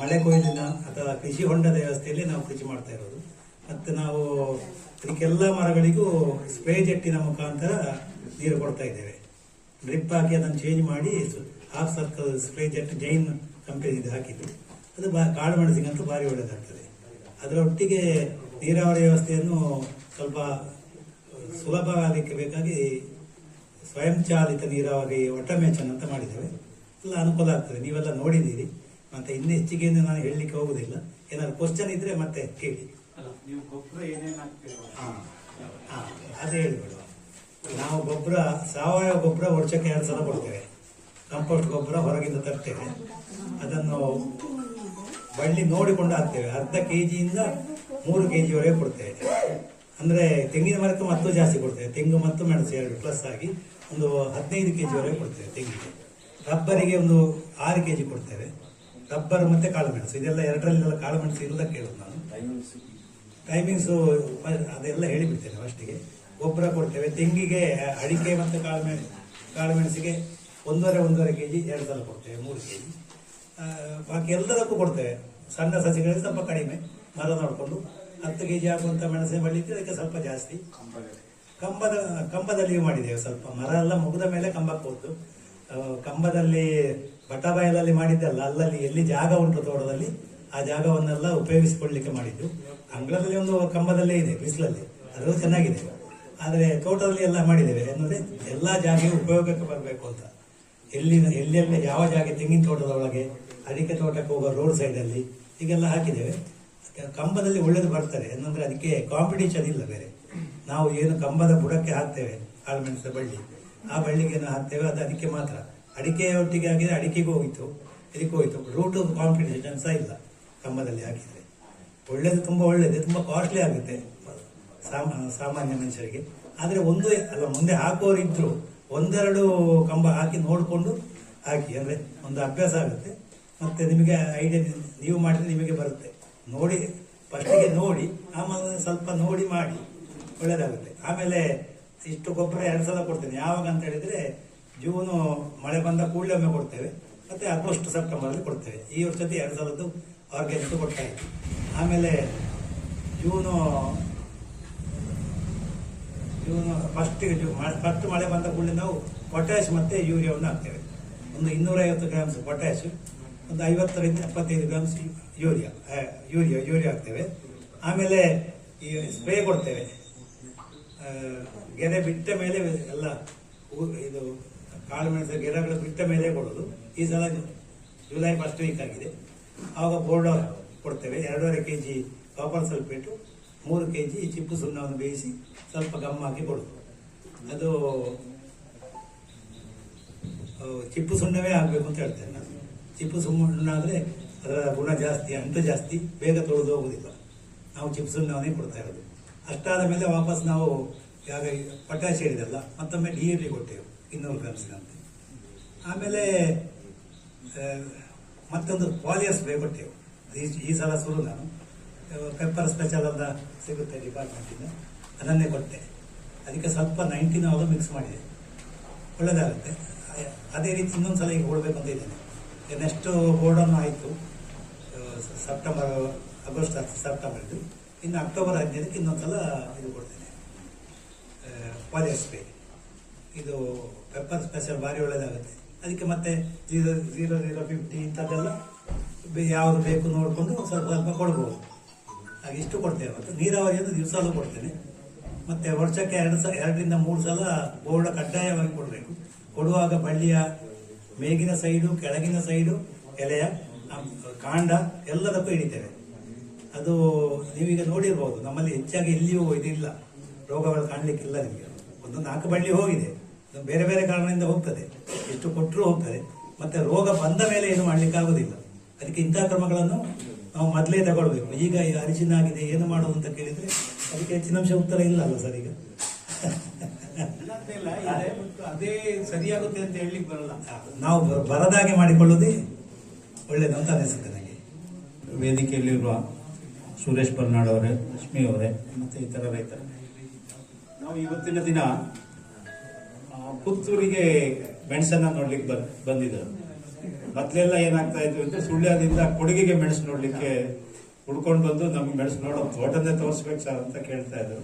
E: ಮಳೆ ಕೊಯ್ಲಿನ ಅಥವಾ ಕೃಷಿ ಹೊಂಡದ ವ್ಯವಸ್ಥೆಯಲ್ಲಿ ನಾವು ಕೃಷಿ ಮಾಡ್ತಾ ಇರೋದು. ಮತ್ತು ನಾವು ಇದಕ್ಕೆಲ್ಲ ಮರಗಳಿಗೂ ಸ್ಪ್ರೇ ಜೆಟ್ಟಿನ ಮುಖಾಂತರ ನೀರು ಕೊಡ್ತಾ ಇದ್ದೇವೆ. ಡ್ರಿಪ್ ಹಾಕಿ ಅದನ್ನು ಚೇಂಜ್ ಮಾಡಿ half circle spray jet Jain ಕಂಪೆನಿದು ಹಾಕಿದ್ದು. ಅದು ಬಾ ಕಾಳು ಮೆಣಸಿಗಂತೂ ಭಾರಿ ಒಳ್ಳೆಯದಾಗ್ತದೆ ಅದರ ಒಟ್ಟಿಗೆ ನೀರಾವರಿ ವ್ಯವಸ್ಥೆಯನ್ನು ಸ್ವಲ್ಪ ಸುಲಭ ಆಗಲಿಕ್ಕೆ ಬೇಕಾಗಿ ಸ್ವಯಂಚಾಲಿತ ನೀರಾವರಿ ಆಟೋಮೇಷನ್ ಅಂತ ಮಾಡಿದ್ದೇವೆ. ಎಲ್ಲ ಅನುಕೂಲ ಆಗ್ತದೆ. ನೀವೆಲ್ಲ ನೋಡಿದ್ದೀರಿ. ಮತ್ತೆ ಇನ್ನು ಹೆಚ್ಚಿಗೆ ನಾನು ಹೇಳಲಿಕ್ಕೆ ಹೋಗುದಿಲ್ಲ ಏನಾದ್ರು ಕ್ವಶನ್ ಇದ್ರೆ ಮತ್ತೆ ಕೇಳಿ. ಹಾ ಹಾ ಅದೇ ಹೇಳಿಬಿಡುವ. ನಾವು ಗೊಬ್ಬರ ಸಾವಯವ ಗೊಬ್ಬರ ವರ್ಷಕ್ಕೆ ಎರಡು ಸಲ ಕೊಡ್ತೇವೆ. ಕಂಪೋಸ್ಟ್ ಗೊಬ್ಬರ ಹೊರಗಿಂದ ತರ್ತೇವೆ. ಅದನ್ನು ಬಳ್ಳಿ ನೋಡಿಕೊಂಡು ಹಾಕ್ತೇವೆ. ಅರ್ಧ ಕೆ ಜಿಯಿಂದ ಮೂರು ಕೆ ಜಿವರೆಗೆ ಕೊಡ್ತೇವೆ. ಅಂದರೆ ತೆಂಗಿನ ಮರಕ್ಕೆ ಮತ್ತು ಜಾಸ್ತಿ ಕೊಡ್ತೇವೆ. ತೆಂಗು ಮತ್ತು ಮೆಣಸು ಎರಡು ಪ್ಲಸ್ ಆಗಿ ಒಂದು ಹದಿನೈದು ಕೆ ಜಿವರೆಗೆ ಕೊಡ್ತೇವೆ ತೆಂಗಿಗೆ. ರಬ್ಬರಿಗೆ ಒಂದು ಆರು ಕೆ ಜಿ ಕೊಡ್ತೇವೆ. ರಬ್ಬರ್ ಮತ್ತು ಕಾಳುಮೆಣಸು ಇದೆಲ್ಲ ಎರಡರಲ್ಲೆಲ್ಲ ಕಾಳುಮೆಣಸು ಇಲ್ಲ ಕೇಳೋದು ನಾನು. ಟೈಮಿಂಗ್ಸು ಅದೆಲ್ಲ ಹೇಳಿಬಿಡ್ತೇನೆ ಫಸ್ಟಿಗೆ ಗೊಬ್ಬರ ಕೊಡ್ತೇವೆ. ತೆಂಗಿಗೆ ಅಡಿಕೆ ಮತ್ತು ಕಾಳು ಕಾಳುಮೆಣಸಿಗೆ ಒಂದೂವರೆ ಒಂದೂವರೆ ಕೆ ಜಿ ಎರಡು ಸಲ ಕೊಡ್ತೇವೆ, ಮೂರು ಕೆ ಜಿ ಬಾಕಿ ಎಲ್ಲದಕ್ಕೂ ಕೊಡ್ತೇವೆ. ಸಣ್ಣ ಸಸಿಗಳಿಗೆ ಸ್ವಲ್ಪ ಕಡಿಮೆ. ಮರ ನೋಡಿಕೊಂಡು ಹತ್ತು ಕೆ ಜಿ ಆಗುವಂಥ ಮೆಣಸಿನ ಬಳ್ಳಿ ಅದಕ್ಕೆ ಸ್ವಲ್ಪ ಜಾಸ್ತಿ. ಕಂಬದ, ಕಂಬದಲ್ಲಿ ಮಾಡಿದ್ದೇವೆ ಸ್ವಲ್ಪ. ಮರ ಎಲ್ಲ ಮುಗಿದ ಮೇಲೆ ಕಂಬಕ್ಕೆ ಹೋದ್ದು. ಕಂಬದಲ್ಲಿ ಬಟಾಬಯಲಲ್ಲಿ ಮಾಡಿದ್ದಲ್ಲ ಅಲ್ಲಲ್ಲಿ ಎಲ್ಲಿ ಜಾಗ ಉಂಟು ತೋಟದಲ್ಲಿ, ಆ ಜಾಗವನ್ನೆಲ್ಲ ಉಪಯೋಗಿಸಿಕೊಳ್ಳಿಕ್ಕೆ ಮಾಡಿದ್ದು. ಅಂಗಳದಲ್ಲಿ ಒಂದು ಕಂಬದಲ್ಲೇ ಇದೆ, ಬಿಸಿಲಲ್ಲಿ. ಅದು ಚೆನ್ನಾಗಿದೆ. ಆದರೆ ತೋಟದಲ್ಲಿ ಎಲ್ಲ ಮಾಡಿದ್ದೇವೆ. ಅಂದರೆ ಎಲ್ಲ ಜಾಗ ಉಪಯೋಗಕ್ಕೆ ಬರಬೇಕು ಅಂತ. ಎಲ್ಲಿ ಎಲ್ಲೆಲ್ಲಿ ಯಾವ ಜಾಗ ತೆಂಗಿನ ತೋಟದ ಒಳಗೆ ಅಡಿಕೆ ತೋಟಕ್ಕೆ ಹೋಗೋ ರೋಡ್ ಸೈಡಲ್ಲಿ ಹೀಗೆಲ್ಲ ಹಾಕಿದ್ದೇವೆ. ಕಂಬದಲ್ಲಿ ಒಳ್ಳೇದು ಬರ್ತಾರೆ ಏನಂದರೆ ಅದಕ್ಕೆ ಕಾಂಪಿಟೇಷನ್ ಇಲ್ಲ ಬೇರೆ. ನಾವು ಏನು ಕಂಬದ ಬುಡಕ್ಕೆ ಹಾಕ್ತೇವೆ ಕಾಳುಮೆಣಸು ಬಳ್ಳಿ. ಆ ಬಳ್ಳಿಗೆ ಏನು ಹಾಕ್ತೇವೆ, ಅದು ಅದಕ್ಕೆ ಮಾತ್ರ. ಅಡಿಕೆ ಒಟ್ಟಿಗೆ ಹಾಕಿದರೆ ಅಡಿಕೆಗೂ ಹೋಯಿತು, ಇದಕ್ಕೆ ಹೋಯಿತು. ರೂಟು ಕಾಂಪಿಟೇಷನ್ ಸಹ ಇಲ್ಲ ಕಂಬದಲ್ಲಿ ಹಾಕಿದರೆ. ಒಳ್ಳೇದು ತುಂಬ ಒಳ್ಳೇದು, ತುಂಬ ಕಾಸ್ಟ್ಲಿ ಆಗುತ್ತೆ, ಸಾಮ- ಸಾಮಾನ್ಯ ಮನುಷ್ಯರಿಗೆ. ಆದರೆ ಒಂದು, ಅಲ್ಲ, ಮುಂದೆ ಹಾಕೋರು ಇದ್ರು ಒಂದೆರಡು ಕಂಬ ಹಾಕಿ ನೋಡಿಕೊಂಡು ಹಾಕಿ, ಅಂದರೆ ಒಂದು ಅಭ್ಯಾಸ ಆಗುತ್ತೆ. ಮತ್ತು ನಿಮಗೆ ಐಡಿಯಾ ನೀವು ಮಾಡಿದರೆ ನಿಮಗೆ ಬರುತ್ತೆ. ನೋಡಿ ಫಸ್ಟಿಗೆ ನೋಡಿ, ಆಮೇಲೆ ಸ್ವಲ್ಪ ನೋಡಿ ಮಾಡಿ ಒಳ್ಳೆಯದಾಗುತ್ತೆ ಆಮೇಲೆ ಇಷ್ಟು ಗೊಬ್ಬರ ಎರಡು ಸಲ ಕೊಡ್ತೇನೆ. ಯಾವಾಗ ಅಂತ ಹೇಳಿದರೆ, ಜೂನು ಮಳೆ ಬಂದ ಕೂಡಲೇ ಒಮ್ಮೆ ಕೊಡ್ತೇವೆ. ಮತ್ತು ಆಗಸ್ಟ್, ಸೆಪ್ಟೆಂಬರಲ್ಲಿ ಕೊಡ್ತೇವೆ. ಈ ವರ್ಷದ ಎರಡು ಸಲದ್ದು ಆರ್ಗ್ಯಾನಿಕ್ ಕೊಡ್ತಾ ಆಮೇಲೆ ಜೂನು ಜೂನ್ ಫಸ್ಟ್ ಫಸ್ಟ್ ಮಳೆ ಬಂದ ಕೂಡಲೇ ನಾವು ಪೊಟ್ಯಾಶ್ ಮತ್ತೆ ಯೂರಿಯಾವನ್ನು ಹಾಕ್ತೇವೆ. ಒಂದು ಇನ್ನೂರೈವತ್ತು ಗ್ರಾಮ್ಸ್ ಪೊಟ್ಯಾಶ್ ಒಂದು ಐವತ್ತರಿಂದ ಎಪ್ಪತ್ತೈದು ಗ್ರಾಮ್ಸ್ ಯೂರಿಯಾ ಯೂರಿಯಾ ಯೂರಿಯಾ ಹಾಕ್ತೇವೆ. ಆಮೇಲೆ ಈ ಸ್ಪ್ರೇ ಕೊಡ್ತೇವೆ. ಗೆರೆ ಬಿಟ್ಟ ಮೇಲೆ ಎಲ್ಲ ಇದು ಕಾಳು ಮೆಣಸು ಗಿಡಗಳು ಬಿಟ್ಟ ಮೇಲೆ ಕೊಡೋದು. ಈ ಸಲ ಜುಲೈ ಫಸ್ಟ್ ವೀಕ್ ಆಗಿದೆ. ಆವಾಗ ಬೋರ್ಡರ್ ಕೊಡ್ತೇವೆ. ಎರಡೂವರೆ ಕೆ ಜಿ ಕಾಪರ್ ಸಲ್ಫೇಟು ಮೂರು ಕೆ ಜಿ ಚಿಪ್ಪು ಸುಣ್ಣವನ್ನು ಬೇಯಿಸಿ ಸ್ವಲ್ಪ ಗಮ್ಮಾಗಿ ಕೊಡೋದು ಅದು ಚಿಪ್ಪು ಸುಣ್ಣವೇ ಆಗಬೇಕು ಅಂತ ಹೇಳ್ತೇನೆ ನಾನು. ಚಿಪ್ಪು ಸುಣ್ಣ ಆದರೆ ಅದರ ಗುಣ ಜಾಸ್ತಿ ಅಂತ ಜಾಸ್ತಿ, ಬೇಗ ತೊಳೆದು ಹೋಗೋದಿಲ್ಲ ನಾವು ಚಿಪ್ಪು ಸುಣ್ಣವನ್ನೇ ಕೊಡ್ತಾ ಇರೋದು. ಅಷ್ಟಾದ ಮೇಲೆ ವಾಪಸ್ ನಾವು ಯಾವಾಗ ಪೊಟ್ಯಾಶ್ ಹೇಳಿದಲ್ಲ, ಮತ್ತೊಮ್ಮೆ ಡಿ ಎ ಪಿ ಕೊಟ್ಟೆವು, ಇನ್ನೂರು ಗ್ರಾಮ್ಸ್ಗಂತೆ ಆಮೇಲೆ ಮತ್ತೊಂದು ಪಾಲಿಯಸ್ ಬೇಕೊಟ್ಟೆವು ಕೊಟ್ಟೆವು. ಈ ಸಲ ಸುರು ನಾನು. ಪೆಪ್ಪರ್ ಸ್ಪೆಷಲ್ ಅಂತ ಸಿಗುತ್ತೆ ಡಿಪಾರ್ಟ್ಮೆಂಟಿಂದ ಅದನ್ನೇ ಕೊಟ್ಟೆ. ಅದಕ್ಕೆ ಸ್ವಲ್ಪ ನೈನ್ಟೀನ್ ಅವರು ಮಿಕ್ಸ್ ಮಾಡಿದೆ. ಒಳ್ಳೆಯದಾಗುತ್ತೆ ಅದೇ ರೀತಿ ಇನ್ನೊಂದು ಸಲ ಈಗ ಕೊಡಬೇಕು ಅಂತ ಇದ್ದೇನೆ. ನೆಕ್ಸ್ಟ್ ಬೋರ್ಡನ್ನು ಆಯಿತು. ಸೆಪ್ಟೆಂಬರ್ ಆಗಸ್ಟ್ ಸೆಪ್ಟೆಂಬರ್ ಇದು ಇನ್ನು ಅಕ್ಟೋಬರ್ ಹದಿನೈದಕ್ಕೆ ಇನ್ನೊಂದು ಸಲ ಇದು ಕೊಡ್ತೇನೆ. ಪಾಲಿಯರ್ ಸ್ಪ್ರೇ ಇದು ಪೆಪ್ಪರ್ ಸ್ಪೆಷಲ್ ಭಾರಿ ಒಳ್ಳೆಯದಾಗುತ್ತೆ ಅದಕ್ಕೆ ಮತ್ತೆ ಜೀರೋ ಜೀರೋ ಜೀರೋ ಫಿಫ್ಟಿ ಇಂಥದ್ದೆಲ್ಲ ಯಾವುದು ಬೇಕು ನೋಡಿಕೊಂಡು ಸ್ವಲ್ಪ ಸ್ವಲ್ಪ ಕೊಡ್ಬೋದು. ಹಾಗೆ ಇಷ್ಟು ಕೊಡ್ತೇವೆ. ಮತ್ತು ನೀರಾವರಿಯನ್ನು ದಿವಸಲೂ ಕೊಡ್ತೇನೆ. ಮತ್ತು ವರ್ಷಕ್ಕೆ ಎರಡು ಸಲ ಎರಡರಿಂದ ಮೂರು ಸಲ ಬೋರ್ಡ ಕಡ್ಡಾಯವಾಗಿ ಕೊಡಬೇಕು. ಕೊಡುವಾಗ ಬಳ್ಳಿಯ ಮೇಗಿನ ಸೈಡು, ಕೆಳಗಿನ ಸೈಡು, ಎಲೆಯ ಕಾಂಡ ಎಲ್ಲದಕ್ಕೂ ಹಿಡಿತೇವೆ. ಅದು ನೀವೀಗ ನೋಡಿರ್ಬೋದು. ನಮ್ಮಲ್ಲಿ ಹೆಚ್ಚಾಗಿ ಎಲ್ಲಿಯೂ ಇದಿಲ್ಲ. ರೋಗಗಳು ಕಾಣಲಿಕ್ಕಿಲ್ಲ ನಿಮಗೆ. ಒಂದು ನಾಲ್ಕು ಬಳ್ಳಿ ಹೋಗಿದೆ. ಬೇರೆ ಬೇರೆ ಕಾರಣದಿಂದ ಹೋಗ್ತದೆ. ಎಷ್ಟು ಕೊಟ್ಟರೂ ಹೋಗ್ತದೆ. ಮತ್ತು ರೋಗ ಬಂದ ಮೇಲೆ ಏನು ಮಾಡಲಿಕ್ಕಾಗೋದಿಲ್ಲ. ಅದಕ್ಕೆ ಇಂಥ ಕ್ರಮಗಳನ್ನು ನಾವು ಮೊದಲೇ ತಗೊಳ್ಬೇಕು. ಈಗ ಈಗ ಅರಿಶಿನ ಆಗಿದೆ ಏನು ಮಾಡೋದು ಅಂತ ಕೇಳಿದ್ರೆ ಅದಕ್ಕೆ ಹೆಚ್ಚಿನ ಅಂಶ ಉತ್ತರ ಇಲ್ಲ ಅಲ್ಲ ಸರ್ ಈಗ?
C: ಅದೇ ಸರಿಯಾಗುತ್ತೆ ಅಂತ ಹೇಳಲಿಕ್ಕೆ ಬರಲ್ಲ.
E: ನಾವು ಬರದಾಗೆ ಮಾಡಿಕೊಳ್ಳೋದೇ ಒಳ್ಳೇದು ಅಂತ ಅನಿಸುತ್ತೆ ನನಗೆ.
F: ವೇದಿಕೆಯಲ್ಲಿರುವ ಸುರೇಶ್ ಬರ್ನಾಡ್ ಅವರೇ ಲಕ್ಷ್ಮಿ ಅವರೇ ಮತ್ತು ಇತರ ರೈತರು. ನಾವು ಇವತ್ತಿನ ದಿನ ಪುತ್ತೂರಿಗೆ ಮೆಣಸನ್ನ ನೋಡ್ಲಿಕ್ಕೆ ಬರ್ ಬಂದಿದ್ದರು ಮೊದಲೆಲ್ಲ ಏನಾಗ್ತಾ ಇತ್ತು ಅಂದ್ರೆ ಸುಳ್ಯದಿಂದ ಕೊಡಗಿಗೆ ಮೆಣಸು ನೋಡ್ಲಿಕ್ಕೆ ಹುಡ್ಕೊಂಡು ಬಂದು ನಮ್ಗೆ ಮೆಣಸು ನೋಡೋ ತೋಟನೇ ತೋರಿಸ್ಬೇಕು ಸರ್ ಅಂತ ಕೇಳ್ತಾ ಇದ್ರು.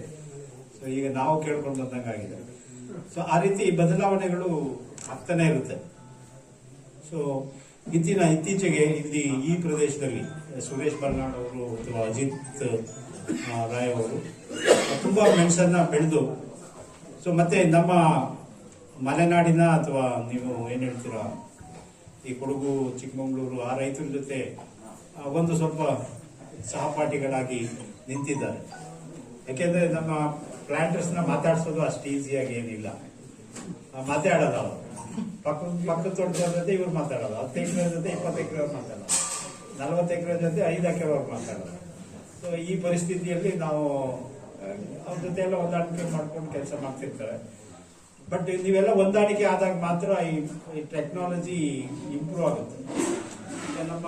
F: ಸೊ ಈಗ ನಾವು ಕೇಳ್ಕೊಂಡು ಬಂದಂಗೆ ಆಗಿದೆ. ಸೊ ಆ ರೀತಿ ಬದಲಾವಣೆಗಳು ಆಗ್ತಾನೆ ಇರುತ್ತೆ. ಸೊ ಇತ್ತಿನ ಇತ್ತೀಚೆಗೆ ಇಲ್ಲಿ ಈ ಪ್ರದೇಶದಲ್ಲಿ ಸುರೇಶ್ ಬರ್ನಾಡ್ ಅವರು ಅಥವಾ ಅಜಿತ್ ರಾಯ್ ಅವರು ತುಂಬಾ ಮೆಣಸನ್ನ ಬೆಳೆದು ಸೊ ಮತ್ತೆ ನಮ್ಮ ಮಲೆನಾಡಿನ ಅಥವಾ ನೀವು ಏನ್ ಹೇಳ್ತೀರಾ ಈ ಕೊಡಗು ಚಿಕ್ಕಮಗಳೂರು ಆ ರೈತರ ಜೊತೆ ಒಂದು ಸ್ವಲ್ಪ ಸಹಪಾಠಿಗಳಾಗಿ ನಿಂತಿದ್ದಾರೆ. ಯಾಕೆಂದ್ರೆ ನಮ್ಮ
C: ಪ್ಲಾಂಟರ್ಸ್ನ ಮಾತಾಡಿಸೋದು ಅಷ್ಟು ಈಸಿಯಾಗಿ ಏನಿಲ್ಲ. ಆ, ಮಾತಾಡಲ್ಲ ಅವರು. ಪಕ್ಕ ಪಕ್ಕ ತೋಟದ ಜೊತೆ ಇವ್ರು ಮಾತಾಡೋದು. ಹತ್ತು ಎಕರೆ ಜೊತೆ ಇಪ್ಪತ್ತು ಎಕರೆ ಮಾತಾಡಲ್ಲ ನಲವತ್ತು ಎಕರೆ ಜೊತೆ ಐದು ಎಕರೆ ಅವ್ರು ಮಾತಾಡಲ್ಲ ಸೊ ಈ ಪರಿಸ್ಥಿತಿಯಲ್ಲಿ ನಾವು ಅವ್ರ ಜೊತೆ ಎಲ್ಲ ಹೊಂದಾಣಿಕೆ ಮಾಡ್ಕೊಂಡು ಕೆಲಸ ಮಾಡ್ತಿರ್ತಾರೆ. ಬಟ್ ನೀವೆಲ್ಲ ಹೊಂದಾಣಿಕೆ ಆದಾಗ ಮಾತ್ರ ಈ ಟೆಕ್ನಾಲಜಿ ಇಂಪ್ರೂವ್ ಆಗುತ್ತೆ. ನಮ್ಮ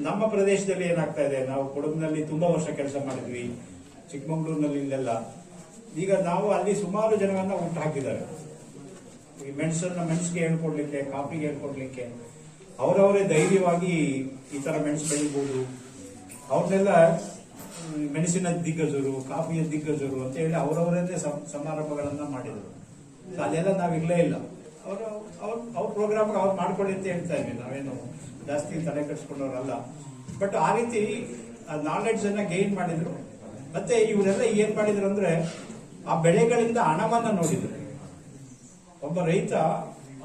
C: ನಮ್ಮ ಪ್ರದೇಶದಲ್ಲಿ ಏನಾಗ್ತಾ ಇದೆ? ನಾವು ಕೊಡಗಿನಲ್ಲಿ ತುಂಬಾ ವರ್ಷ ಕೆಲಸ ಮಾಡಿದ್ವಿ. ಚಿಕ್ಕಮಂಗ್ಳೂರಿನಲ್ಲಿ ಇಲ್ಲೆಲ್ಲ. ಈಗ ನಾವು ಅಲ್ಲಿ ಸುಮಾರು ಜನವನ್ನ ಉಂಟು ಹಾಕಿದ್ದಾರೆ. ಈ ಮೆಣಸನ್ನ ಮೆಣಸಿಗೆ ಹೇಳ್ಕೊಡ್ಲಿಕ್ಕೆ ಕಾಫಿಗೆ ಹೇಳ್ಕೊಡ್ಲಿಕ್ಕೆ. ಅವರವರೇ ಧೈರ್ಯವಾಗಿ ಈ ತರ ಮೆಣಸು ಬೆಳಿಬಹುದು ಅವ್ರನ್ನೆಲ್ಲ ಮೆಣಸಿನ ದಿಗ್ಗಜರು ಕಾಫಿಯ ದಿಗ್ಗಜರು ಅಂತ ಹೇಳಿ ಅವರವರನ್ನೇ ಸಮಾರಂಭಗಳನ್ನ ಮಾಡಿದರು. So ನಾವು ಇರಲೇ ಇಲ್ಲ. ಅವರು, ಅವ್ರ ಅವ್ರ ಪ್ರೋಗ್ರಾಮ್ ಅವ್ರು ಮಾಡ್ಕೊಳ್ಳಿ ಅಂತ ಹೇಳ್ತಾ ಇದ್ವಿ. ನಾವೇನು ಜಾಸ್ತಿ ತಲೆ ಕೆಡಿಸ್ಕೊಂಡವ್ರಲ್ಲ. ಬಟ್ ಆ ರೀತಿ ನಾಲೆಡ್ಜ್ ಅನ್ನ ಗೈನ್ ಮಾಡಿದ್ರು. ಮತ್ತೆ ಇವರೆಲ್ಲ ಏನ್ ಮಾಡಿದ್ರು ಅಂದ್ರೆ ಆ ಬೆಳೆಗಳಿಂದ ಹಣವನ್ನ ನೋಡಿದ್ರು. ಒಬ್ಬ ರೈತ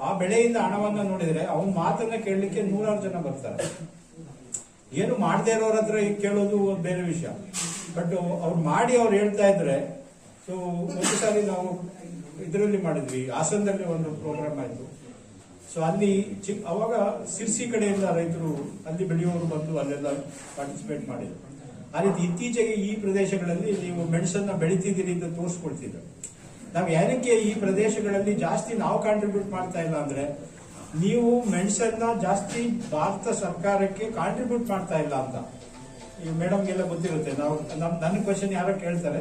C: ಆ ಬೆಳೆಯಿಂದ ಹಣವನ್ನ ನೋಡಿದ್ರೆ ಅವನ ಮಾತನ್ನ ಕೇಳಲಿಕ್ಕೆ ನೂರಾರು ಜನ ಬರ್ತಾರೆ. ಏನು ಮಾಡದೇ ಇರೋರ ಹತ್ರ ಕೇಳೋದು ಬೇರೆ ವಿಷಯ. ಬಟ್ ಅವ್ರು ಮಾಡಿ ಅವ್ರು ಹೇಳ್ತಾ ಇದ್ರೆ ಸೊ ಒಂದು ಸಾರಿ ನಾವು ಇದರಲ್ಲಿ ಮಾಡಿದ್ವಿ. ಹಾಸನದಲ್ಲಿ ಒಂದು ಪ್ರೋಗ್ರಾಮ್ ಆಯ್ತು. ಸೊ ಅಲ್ಲಿ ಚಿಕ್, ಅವಾಗ ಸಿರ್ಸಿ ಕಡೆಯಿಂದ ರೈತರು ಅಲ್ಲಿ ಬೆಳೆಯೋರು ಬಂದು ಅಲ್ಲೆಲ್ಲ ಪಾರ್ಟಿಸಿಪೇಟ್ ಮಾಡಿದ್ರು. ಆ ರೀತಿ ಇತ್ತೀಚೆಗೆ ಈ ಪ್ರದೇಶಗಳಲ್ಲಿ ನೀವು ಮೆಣಸನ್ನ ಬೆಳಿತಿದ್ದೀರಿ ಅಂತ ತೋರಿಸ್ಕೊಳ್ತಿದ್ರು. ನಾವು ಏನಕ್ಕೆ ಈ ಪ್ರದೇಶಗಳಲ್ಲಿ ಜಾಸ್ತಿ ನಾವು ಕಾಂಟ್ರಿಬ್ಯೂಟ್ ಮಾಡ್ತಾ ಇಲ್ಲ ಅಂದ್ರೆ, ನೀವು ಮೆಣಸನ್ನ ಜಾಸ್ತಿ ಭಾರತ ಸರ್ಕಾರಕ್ಕೆ ಕಾಂಟ್ರಿಬ್ಯೂಟ್ ಮಾಡ್ತಾ ಇಲ್ಲ ಅಂತ. ಈ ಮೇಡಮ್ಗೆಲ್ಲ ಗೊತ್ತಿರುತ್ತೆ. ನಾವು ನಮ್ಮ ನನ್ನ ಕ್ವಶನ್ ಯಾರೋ ಕೇಳ್ತಾರೆ.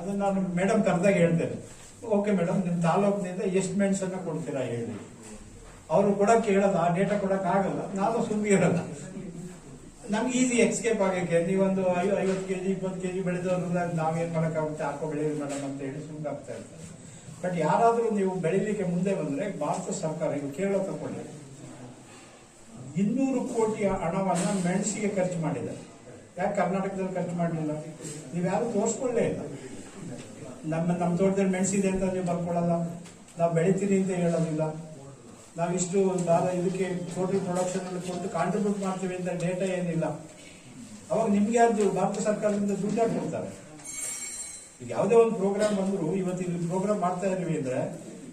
C: ಅದನ್ನ ನಾನು ಮೇಡಮ್ ಕರೆದಾಗ ಹೇಳ್ತೇನೆ. ಓಕೆ ಮೇಡಮ್ ನಿಮ್ ತಾಲೂಕಿನಿಂದ ಎಷ್ಟು ಅನ್ನ ಕೊಡ್ತೀರಾ ಹೇಳಿ. ಅವರು ಕೊಡಕ್ ಹೇಳಲ್ಲ, ಆ ಡೇಟಾ ಆಗಲ್ಲ, ನಾನು ಸುಮ್ಮನೆ ಇರಲ್ಲ ನಮ್ಗೆ ಈಸಿ ಎಕ್ಸ್ಕೇಪ್ ಆಗಕ್ಕೆ ನೀವೊಂದು ಐವತ್ತು ಐವತ್ತು ಕೆಜಿ, ಇಪ್ಪತ್ತು ಕೆ ಜಿ ಬೆಳೆದವ್ರನ್ನ ನಾವೇನ್ ಮಾಡಕ್ಕಾಗುತ್ತೆ? ಹಾಕೋ ಬೆಳೆಯೋದು ಮೇಡಮ್ ಅಂತ ಹೇಳಿ ಸುಮ್ಮನೆ ಆಗ್ತಾ ಇರ್ತಾರೆ ಬಟ್ ಯಾರಾದರೂ ನೀವು ಬೆಳಿಲಿಕ್ಕೆ ಮುಂದೆ ಬಂದ್ರೆ ಭಾರತ ಸರ್ಕಾರ ಈಗ ಕೇರಳ ತಗೊಂಡ್ರೆ ಇನ್ನೂರು ಕೋಟಿ ಹಣವನ್ನ ಮೆಣಸಿಗೆ ಖರ್ಚು ಮಾಡಿದೆ ಯಾಕೆ ಕರ್ನಾಟಕದಲ್ಲಿ ಖರ್ಚು ಮಾಡಲಿಲ್ಲ? ನೀವ್ಯಾರು ತೋರಿಸ್ಕೊಳ್ಳೇ ಇಲ್ಲ. ನಮ್ಮ ನಮ್ಮ ತೋಟದಲ್ಲಿ ಮೆಣಸಿದೆ ಅಂತ ನೀವು ಬರ್ಕೊಳ್ಳಲ್ಲ. ನಾವು ಬೆಳಿತೀರಿ ಅಂತ ಹೇಳೋದಿಲ್ಲ. ನಾವಿಷ್ಟು ದಾದ ಇದಕ್ಕೆ ಟೋಟಲ್ ಪ್ರೊಡಕ್ಷನ್ ಅಲ್ಲಿ ಕೊಟ್ಟು ಕಾಂಟ್ರಿಬ್ಯೂಟ್ ಮಾಡ್ತೀವಿ ಅಂತ ಡೇಟಾ ಏನಿಲ್ಲ. ಅವಾಗ ನಿಮ್ಗೆ ಅದು ಭಾರತ ಸರ್ಕಾರದಿಂದ ದುಡ್ಡು ಕೊಡ್ತಾರೆ. ಈಗ ಯಾವುದೇ ಒಂದು ಪ್ರೋಗ್ರಾಮ್ ಬಂದ್ರು ಇವತ್ತು ಇಲ್ಲಿ ಪ್ರೋಗ್ರಾಮ್ ಮಾಡ್ತಾ ಇದೀವಿ ಅಂದ್ರೆ,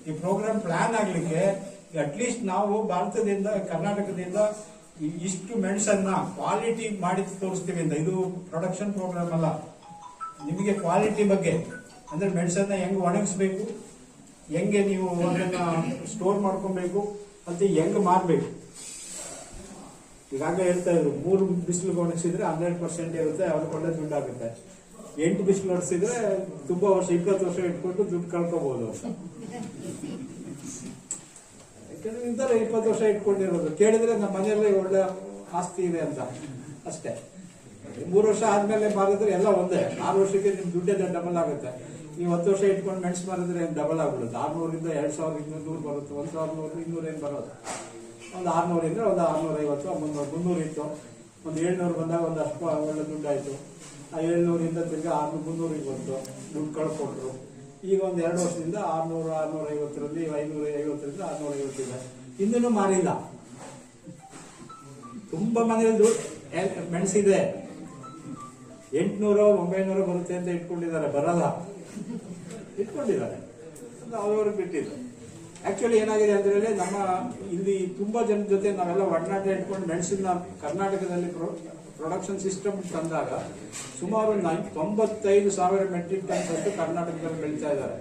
C: ಈ ಪ್ರೋಗ್ರಾಮ್ ಪ್ಲಾನ್ ಆಗ್ಲಿಕ್ಕೆ ಅಟ್ಲೀಸ್ಟ್ ನಾವು ಭಾರತದಿಂದ, ಕರ್ನಾಟಕದಿಂದ ಇಷ್ಟು ಮೆಣಸನ್ನ ಕ್ವಾಲಿಟಿ ಮಾಡಿ ತೋರಿಸ್ತೀವಿ ಅಂತ. ಇದು ಪ್ರೊಡಕ್ಷನ್ ಪ್ರೋಗ್ರಾಮ್ ಅಲ್ಲ. ನಿಮಗೆ ಕ್ವಾಲಿಟಿ ಬಗ್ಗೆ, ಅಂದ್ರೆ ಮೆಣಸನ್ನ ಹೆಂಗೆ ಒಣಗಿಸ್ಬೇಕು, ಹೆಂಗೆ ನೀವು ಅದನ್ನ ಸ್ಟೋರ್ ಮಾಡ್ಕೊಬೇಕು, ಮತ್ತೆ ಹೆಂಗೆ ಮಾರ್ಬೇಕು. ಈಗಾಗಲೇ ಹೇಳ್ತಾ ಇದ್ರು, ಮೂರು ಬಿಸಿಲು ಒಣಗಿಸಿದ್ರೆ ಹನ್ನೆರಡು ಪರ್ಸೆಂಟ್ ಇರುತ್ತೆ, ಅವ್ರಿಗೆ ಒಳ್ಳೆ ದುಡ್ಡು ಆಗುತ್ತೆ. ಎಂಟು ಬಿಸಿಲು ನಡೆಸಿದ್ರೆ ತುಂಬಾ ವರ್ಷ, ಇಪ್ಪತ್ತು ವರ್ಷ ಇಟ್ಕೊಂಡು ದುಡ್ಡು ಕಳ್ಕೋಬಹುದು ಇಪ್ಪತ್ತು ವರ್ಷ ಇಟ್ಕೊಂಡಿರೋದು. ಕೇಳಿದ್ರೆ ನಮ್ಮ ಮನೆಯಲ್ಲೇ ಒಳ್ಳೆ ಆಸ್ತಿ ಇದೆ ಅಂತ. ಅಷ್ಟೇ. ಮೂರು ವರ್ಷ ಆದ್ಮೇಲೆ ಮಾರಿದ್ರೆ ಎಲ್ಲ ಒಂದೇ. ಆರು ವರ್ಷಕ್ಕೆ ನಿಮ್ ದುಡ್ಡೇ ಡಬಲ್ ಆಗುತ್ತೆ. ನೀವು ಹತ್ತು ವರ್ಷ ಇಟ್ಕೊಂಡು ಮೆಣಸು ಮಾರಿದ್ರೆ ಡಬಲ್ ಆಗ್ಬಿಡುತ್ತೆ? ಆರ್ನೂರಿಂದ ಎರಡು ಸಾವಿರದ ಇನ್ನೂರು ಬರುತ್ತೆ. ಒಂದು ಸಾವಿರದ ನೂರು ಇನ್ನೂರ ಏನ್ ಬರೋದು? ಒಂದು ಆರ್ನೂರಿಂದ ಒಂದು ಆರ್ನೂರ ಐವತ್ತು ಮುನ್ನೂರು ಮುನ್ನೂರು ಇತ್ತು. ಒಂದು ಏಳ್ನೂರು ಬಂದಾಗ ಒಂದು ಅಷ್ಟು ಒಳ್ಳೆ ದುಡ್ಡು ಆಯ್ತು ಆ ಏಳ್ನೂರಿಂದ ತಿರ್ಗಿ ಆರ್ನೂರು ಮುನ್ನೂರಿಗೆ ಬಂತು. ದುಡ್ಡು ಕಳ್ಕೊಟ್ರು ಈಗ ಒಂದು ಎರಡು ವರ್ಷದಿಂದ ಆರ್ನೂರು ಆರ್ನೂರ ಐವತ್ತರಲ್ಲಿ ಐನೂರ, ಐವತ್ತರಿಂದ ಆರ್ನೂರ ಐವತ್ತಿದೆ ಇನ್ನೂ ಮಾರಿಲ್ಲ. ತುಂಬಾ ಮನೆಯಲ್ಲಿ ದುಡ್ಡು ಮೆಣಸಿದೆ. ಎಂಟ್ನೂರು ಒಂಬೈನೂರು ಬರುತ್ತೆ ಅಂತ ಇಟ್ಕೊಂಡಿದ್ದಾರೆ, ಬರಲ್ಲ. ಇಟ್ಕೊಂಡಿದ್ದಾರೆ. ಅವ್ರವ್ರಿಗೆ ಬಿಟ್ಟಿದ್ದು. ಆಕ್ಚುಲಿ ಏನಾಗಿದೆ ಅಂದ್ರೆ ಹೇಳಿ ನಮ್ಮ ಇಲ್ಲಿ ತುಂಬಾ ಜನ ಜೊತೆ ನಾವೆಲ್ಲ ಒಡನಾಟ ಇಟ್ಕೊಂಡು ಮೆಣಸಿನ ಕರ್ನಾಟಕದಲ್ಲಿ ಪ್ರೊಡಕ್ಷನ್ ಸಿಸ್ಟಮ್ ತಂದಾಗ ಸುಮಾರು ತೊಂಬತ್ತೈದು ಸಾವಿರ ಮೆಟ್ರಿಕ್ ಟನ್ಸ್ ಅಷ್ಟು ಕರ್ನಾಟಕದಲ್ಲಿ ಬೆಳೀತಾ ಇದ್ದಾರೆ.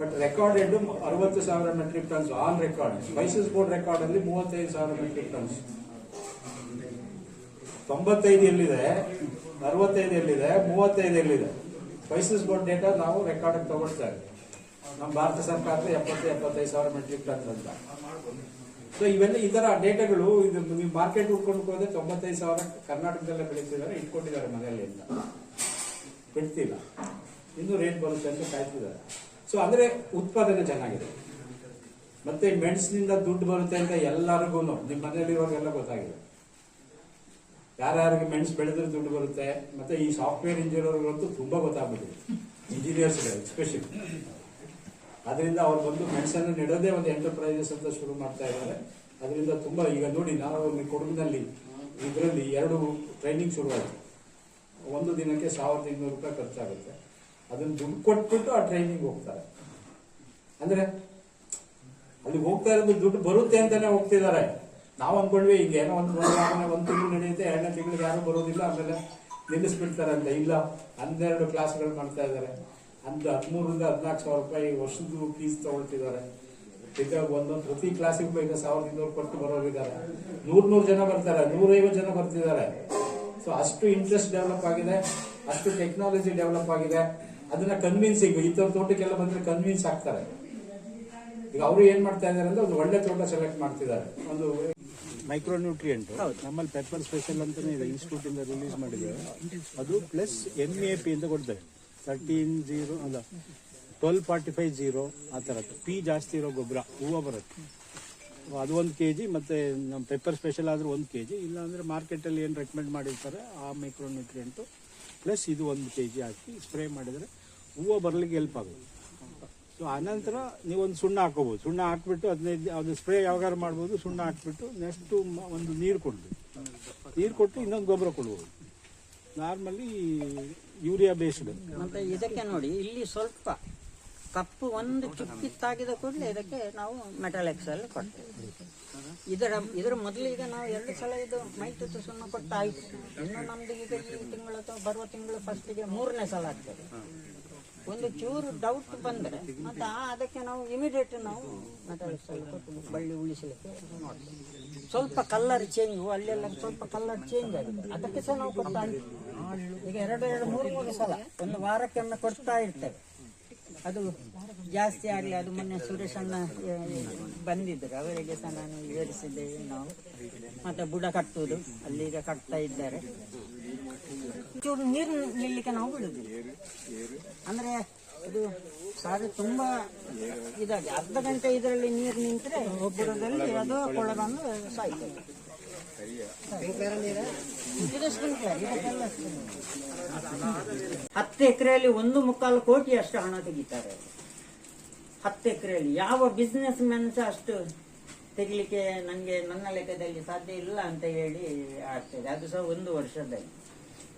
C: ಬಟ್ ರೆಕಾರ್ಡೆಡ್ ಅರವತ್ತು ಸಾವಿರ metric tons on record spices board record ಅಲ್ಲಿ ಮೂವತ್ತೈದು ಸಾವಿರ ಮೆಟ್ರಿಕ್ ಟನ್ಸ್ ತೊಂಬತ್ತೈದು ಎಲ್ಲಿದೆ? ಅರವತ್ತೈದು ಎಲ್ಲಿದೆ ಮೂವತ್ತೈದು ಎಲ್ಲಿದೆ ಸ್ಪೈಸಸ್ ಬೋರ್ಡ್ ಡೇಟಾ ನಾವು ರೆಕಾರ್ಡ್ ತಗೊಳ್ತಾ ಇದ್ದೀವಿ ನಮ್ಮ ಭಾರತ ಸರ್ಕಾರ ಎಪ್ಪತ್ತು, ಎಪ್ಪತ್ತೈದು ಸಾವಿರ ಮೆಟ್ರಿಕ್ ಟನ್ ಅಂತ. ಸೊ ಇವೆಲ್ಲ ಈ ತರ ಡೇಟಾಗಳು ಇದು ನೀವು ಮಾರ್ಕೆಟ್ ಹುಡ್ಕೊಂಡು ಹೋದ್ರೆ ತೊಂಬತ್ತೈದು ಸಾವಿರ ಕರ್ನಾಟಕದಲ್ಲೇ ಬೆಳೀತಿದ್ದಾರೆ ಇಟ್ಕೊಂಡಿದ್ದಾರೆ ಮನೆಯಲ್ಲಿ ಅಂತ. ಬಿಡ್ತಿಲ್ಲ. ಇನ್ನು ರೇಟ್ ಬರುತ್ತೆ ಅಂತ ಕಾಯ್ತಿದ್ದಾರೆ. ಸೊ ಅಂದ್ರೆ ಉತ್ಪಾದನೆ ಚೆನ್ನಾಗಿದೆ. ಮತ್ತೆ ಮೆಣಸಿನಿಂದ ದುಡ್ಡು ಬರುತ್ತೆ ಅಂತ ಎಲ್ಲರಿಗೂ ನಿಮ್ಮ ಮನೆಯಲ್ಲಿರೋರಿಗೆಲ್ಲ ಗೊತ್ತಾಗಿದೆ. ಯಾರ್ಯಾರಿಗೆ ಮೆಣಸು ಬೆಳೆದ್ರೆ ದುಡ್ಡು ಬರುತ್ತೆ, ಮತ್ತೆ ಈ ಸಾಫ್ಟ್ವೇರ್ ಇಂಜಿನಿಯರ್ಗಳಂತೂ ತುಂಬಾ ಗೊತ್ತಾಗ್ಬಿಟ್ಟಿದೆ. ಇಂಜಿನಿಯರ್ಸ್ ಎಸ್ಪೆಷಲಿ ಅದರಿಂದ ಅವ್ರು ಬಂದು ಮೆಣಸನ್ನು ನೆಡೋದೇ ಒಂದು ಎಂಟರ್ಪ್ರೈಸಸ್ ಅಂತ ಶುರು ಮಾಡ್ತಾ ಇದ್ದಾರೆ. ಅದರಿಂದ ತುಂಬಾ, ಈಗ ನೋಡಿ ನಾವು ಕೊಡಗಿನಲ್ಲಿ, ಇದರಲ್ಲಿ ಎರಡು ಟ್ರೈನಿಂಗ್ ಶುರುವಾಯಿತು. ಒಂದು ದಿನಕ್ಕೆ ಸಾವಿರದ ಇನ್ನೂರು ರೂಪಾಯಿ ಖರ್ಚಾಗುತ್ತೆ.
G: ಅದನ್ನ ದುಡ್ಡು ಕೊಟ್ಬಿಟ್ಟು ಆ ಟ್ರೈನಿಂಗ್ ಹೋಗ್ತಾರೆ. ಅಂದ್ರೆ, ಅಲ್ಲಿ ಹೋಗ್ತಾ ಇರೋದು ದುಡ್ಡು ಬರುತ್ತೆ ಅಂತಾನೆ ಹೋಗ್ತಿದ್ದಾರೆ. ನಾವು ಅನ್ಕೊಂಡ್ವಿ ಈಗ ಏನೋ ಒಂದು ಒಂದು ತಿಂಗಳು ನಡೆಯುತ್ತೆ, ಎರಡನೇ ತಿಂಗಳು ಯಾರು ಬರೋದಿಲ್ಲ, ಆಮೇಲೆ ನಿಲ್ಲಿಸ್ಬಿಡ್ತಾರೆ ಅಂತ ಇಲ್ಲ, ಹನ್ನೆರಡು ಕ್ಲಾಸ್ಗಳು ಮಾಡ್ತಾ ಇದ್ದಾರೆ. ಅಂದ್ರೆ ಹದಿಮೂರರಿಂದ ಹದಿನಾಲ್ಕು ಸಾವಿರ ರೂಪಾಯಿ ವರ್ಷದ ಫೀಸ್ ತಗೊಳ್ತಿದ್ದಾರೆ. ಈಗ ಒಂದೊಂದು ಪ್ರತಿ ಕ್ಲಾಸಿಗೆ ಈಗ ಸಾವಿರದ ಇನ್ನೂರು ಕೊಟ್ಟು ಬರೋರಿದ್ದಾರೆ. ನೂರ್ ನೂರು ಜನ ಬರ್ತಾರೆ, ನೂರೈವತ್ತು ಜನ ಬರ್ತಿದ್ದಾರೆ. ಸೊ ಅಷ್ಟು ಇಂಟ್ರೆಸ್ಟ್ ಡೆವಲಪ್ ಆಗಿದೆ, ಅಷ್ಟು ಟೆಕ್ನಾಲಜಿ ಡೆವಲಪ್ ಆಗಿದೆ. ಅದನ್ನ ಕನ್ವಿನ್ಸಿಂಗ್ ಈ ತರ ತೋಟಕ್ಕೆಲ್ಲ ಬಂದ್ರೆ ಕನ್ವಿನ್ಸ್ ಆಗ್ತಾರೆ. ಈಗ ಅವರು ಏನ್ ಮಾಡ್ತಾ ಇದ್ದಾರೆ ಅಂದ್ರೆ, ಒಂದು ಒಳ್ಳೆ ತೋಟ ಸೆಲೆಕ್ಟ್ ಮಾಡ್ತಿದ್ದಾರೆ. ಒಂದು
C: ಮೈಕ್ರೋ ನ್ಯೂಟ್ರಿಯೆಂಟ್ ನಮ್ಮಲ್ಲಿ ಪೆಪ್ಪರ್ ಸ್ಪೆಷಲ್ ಅಂತಾನೆ ಇದೆ ಇನ್ಸ್ಟಿಟ್ಯೂಟ್ ಇಂದ ರಿಲೀಸ್ ಮಾಡಿದೆ. ಅದು ಪ್ಲಸ್ ಎನ್ ಎ ಪಿ ಅಂತ ಕೊಡ್ತೇವೆ ತರ್ಟೀನ್ ಜೀರೋ ಅಲ್ಲ ಟ್ವೆಲ್ ಫಾರ್ಟಿ ಫೈವ್ ಜೀರೋ ಆ ಥರದ್ದು ಪಿ ಜಾಸ್ತಿ ಇರೋ ಗೊಬ್ಬರ ಹೂವು ಬರುತ್ತೆ. ಅದು ಒಂದು ಕೆ ಜಿ ಮತ್ತು ನಮ್ಮ ಪೆಪ್ಪರ್ ಸ್ಪೆಷಲ್ ಆದ್ರೆ ಒಂದು ಕೆ ಜಿ ಇಲ್ಲಾಂದರೆ ಮಾರ್ಕೆಟಲ್ಲಿ ಏನು ರೆಕಮೆಂಡ್ ಮಾಡಿರ್ತಾರೆ ಆ ಮೈಕ್ರೋ ನ್ಯೂಟ್ರಿಯೆಂಟು ಪ್ಲಸ್ ಇದು ಒಂದು ಕೆ ಜಿ ಹಾಕಿ ಸ್ಪ್ರೇ ಮಾಡಿದರೆ ಹೂವು ಬರಲಿಕ್ಕೆ ಹೆಲ್ಪ್ ಆಗುತ್ತೆ. ಸೊ ಆನಂತರ ನೀವೊಂದು ಸುಣ್ಣ ಹಾಕೋಬೋದು. ಸುಣ್ಣ ಹಾಕ್ಬಿಟ್ಟು ಹದಿನೈದು ಅದು ಸ್ಪ್ರೇ ಯಾವಾಗಾರು ಮಾಡ್ಬೋದು. ಸುಣ್ಣ ಹಾಕ್ಬಿಟ್ಟು ನೆಕ್ಸ್ಟು ಒಂದು ನೀರು ಕೊಡ್ಬೇಕು. ನೀರು ಕೊಟ್ಟು ಇನ್ನೊಂದು ಗೊಬ್ಬರ ಕೊಡ್ಬೋದು. Normally urea based.
H: ಮತ್ತೆ ಇದಕ್ಕೆ ನೋಡಿ, ಇಲ್ಲಿ ಸ್ವಲ್ಪ ಕಪ್ಪು ಒಂದು ಚುಕ್ಕಿ ತಾಗಿದ ಕೂಡಲೇ ಇದಕ್ಕೆ ನಾವು ಮೆಟಲ್ ಎಕ್ಸಲ್ ಕೊಡ್ತೇವೆ. ಇದರ ಇದರ ಈಗ ನಾವು ಎರಡು ಸಲ ಇದು ಮೈ ತುತ್ತು ಸುಣ್ಣ ಕೊಟ್ಟಾಯ್ತು. ಇನ್ನು ನಮ್ದು ಈಗ ಈ ತಿಂಗಳು ಅಥವಾ ಬರುವ ತಿಂಗಳು ಫಸ್ಟಿಗೆ ಮೂರನೇ ಸಲ ಆಗ್ತದೆ. ಒಂದು ಚೂರು ಡೌಟ್ ಬಂದರೆ ಮತ್ತೆ ಅದಕ್ಕೆ ನಾವು ಇಮಿಡಿಯೇಟ್ ನಾವು ಬಳ್ಳಿ ಉಳಿಸಲಿಕ್ಕೆ. ಸ್ವಲ್ಪ ಕಲರ್ ಚೇಂಜ್ ಅಲ್ಲೆಲ್ಲ ಸ್ವಲ್ಪ ಕಲರ್ ಚೇಂಜ್ ಆಗಿದೆ. ಅದಕ್ಕೆ ಸಹ ನಾವು ಕೊಡ್ತಾ ಈಗ ಎರಡು ಎರಡು, ಮೂರು ಮೂರು ಸಲ ಒಂದು ವಾರಕ್ಕೊಮ್ಮೆ ಕೊಡ್ತಾ ಇರ್ತೇವೆ. ಅದು ಜಾಸ್ತಿ ಆಗಲಿ, ಅದು ಮೊನ್ನೆ ಸುರೇಶ್ ಅಣ್ಣ ಬಂದಿದ್ದರು ಅವರಿಗೆ ಸಹ ನಾನು ವಿವರಿಸಿದ್ದೇವೆ ನಾವು. ಮತ್ತೆ ಬುಡ ಕಟ್ಟುವುದು, ಅಲ್ಲಿ ಈಗ ಕಟ್ತಾ ಇದ್ದಾರೆ. ಚೂರು ನೀರು ನಿಲ್ಲಿಕ್ಕೆ ನಾವು ಬಿಡುದಿಲ್ಲ. ಅಂದ್ರೆ ಇದು ಸಾರಿ ತುಂಬಾ ಇದಾಗಿ. ಅರ್ಧ ಗಂಟೆ ಇದರಲ್ಲಿ ನೀರು ನಿಂತರೆ ಒಬ್ಬರದಲ್ಲಿ ಅದು ಸ್ಪ್ರಿಂಕ್ಲರ್ ಇದಕ್ಕೆಲ್ಲ ಹತ್ತು ಎಕರೆಯಲ್ಲಿ ಒಂದು ಮುಕ್ಕಾಲು ಕೋಟಿ ಅಷ್ಟು ಹಣ ತೆಗಿತಾರೆ. ಹತ್ತು ಎಕರೆಯಲ್ಲಿ ಯಾವ ಬಿಸ್ನೆಸ್ ಮ್ಯಾನ್ ಸಹ ಅಷ್ಟು ತೆಗಿಲಿಕ್ಕೆ ನನಗೆ ನನ್ನ ಲೆಕ್ಕದಲ್ಲಿ ಸಾಧ್ಯ ಇಲ್ಲ ಅಂತ ಹೇಳಿ ಆಗ್ತದೆ. ಅದು ಸಹ ಒಂದು ವರ್ಷದಲ್ಲಿ.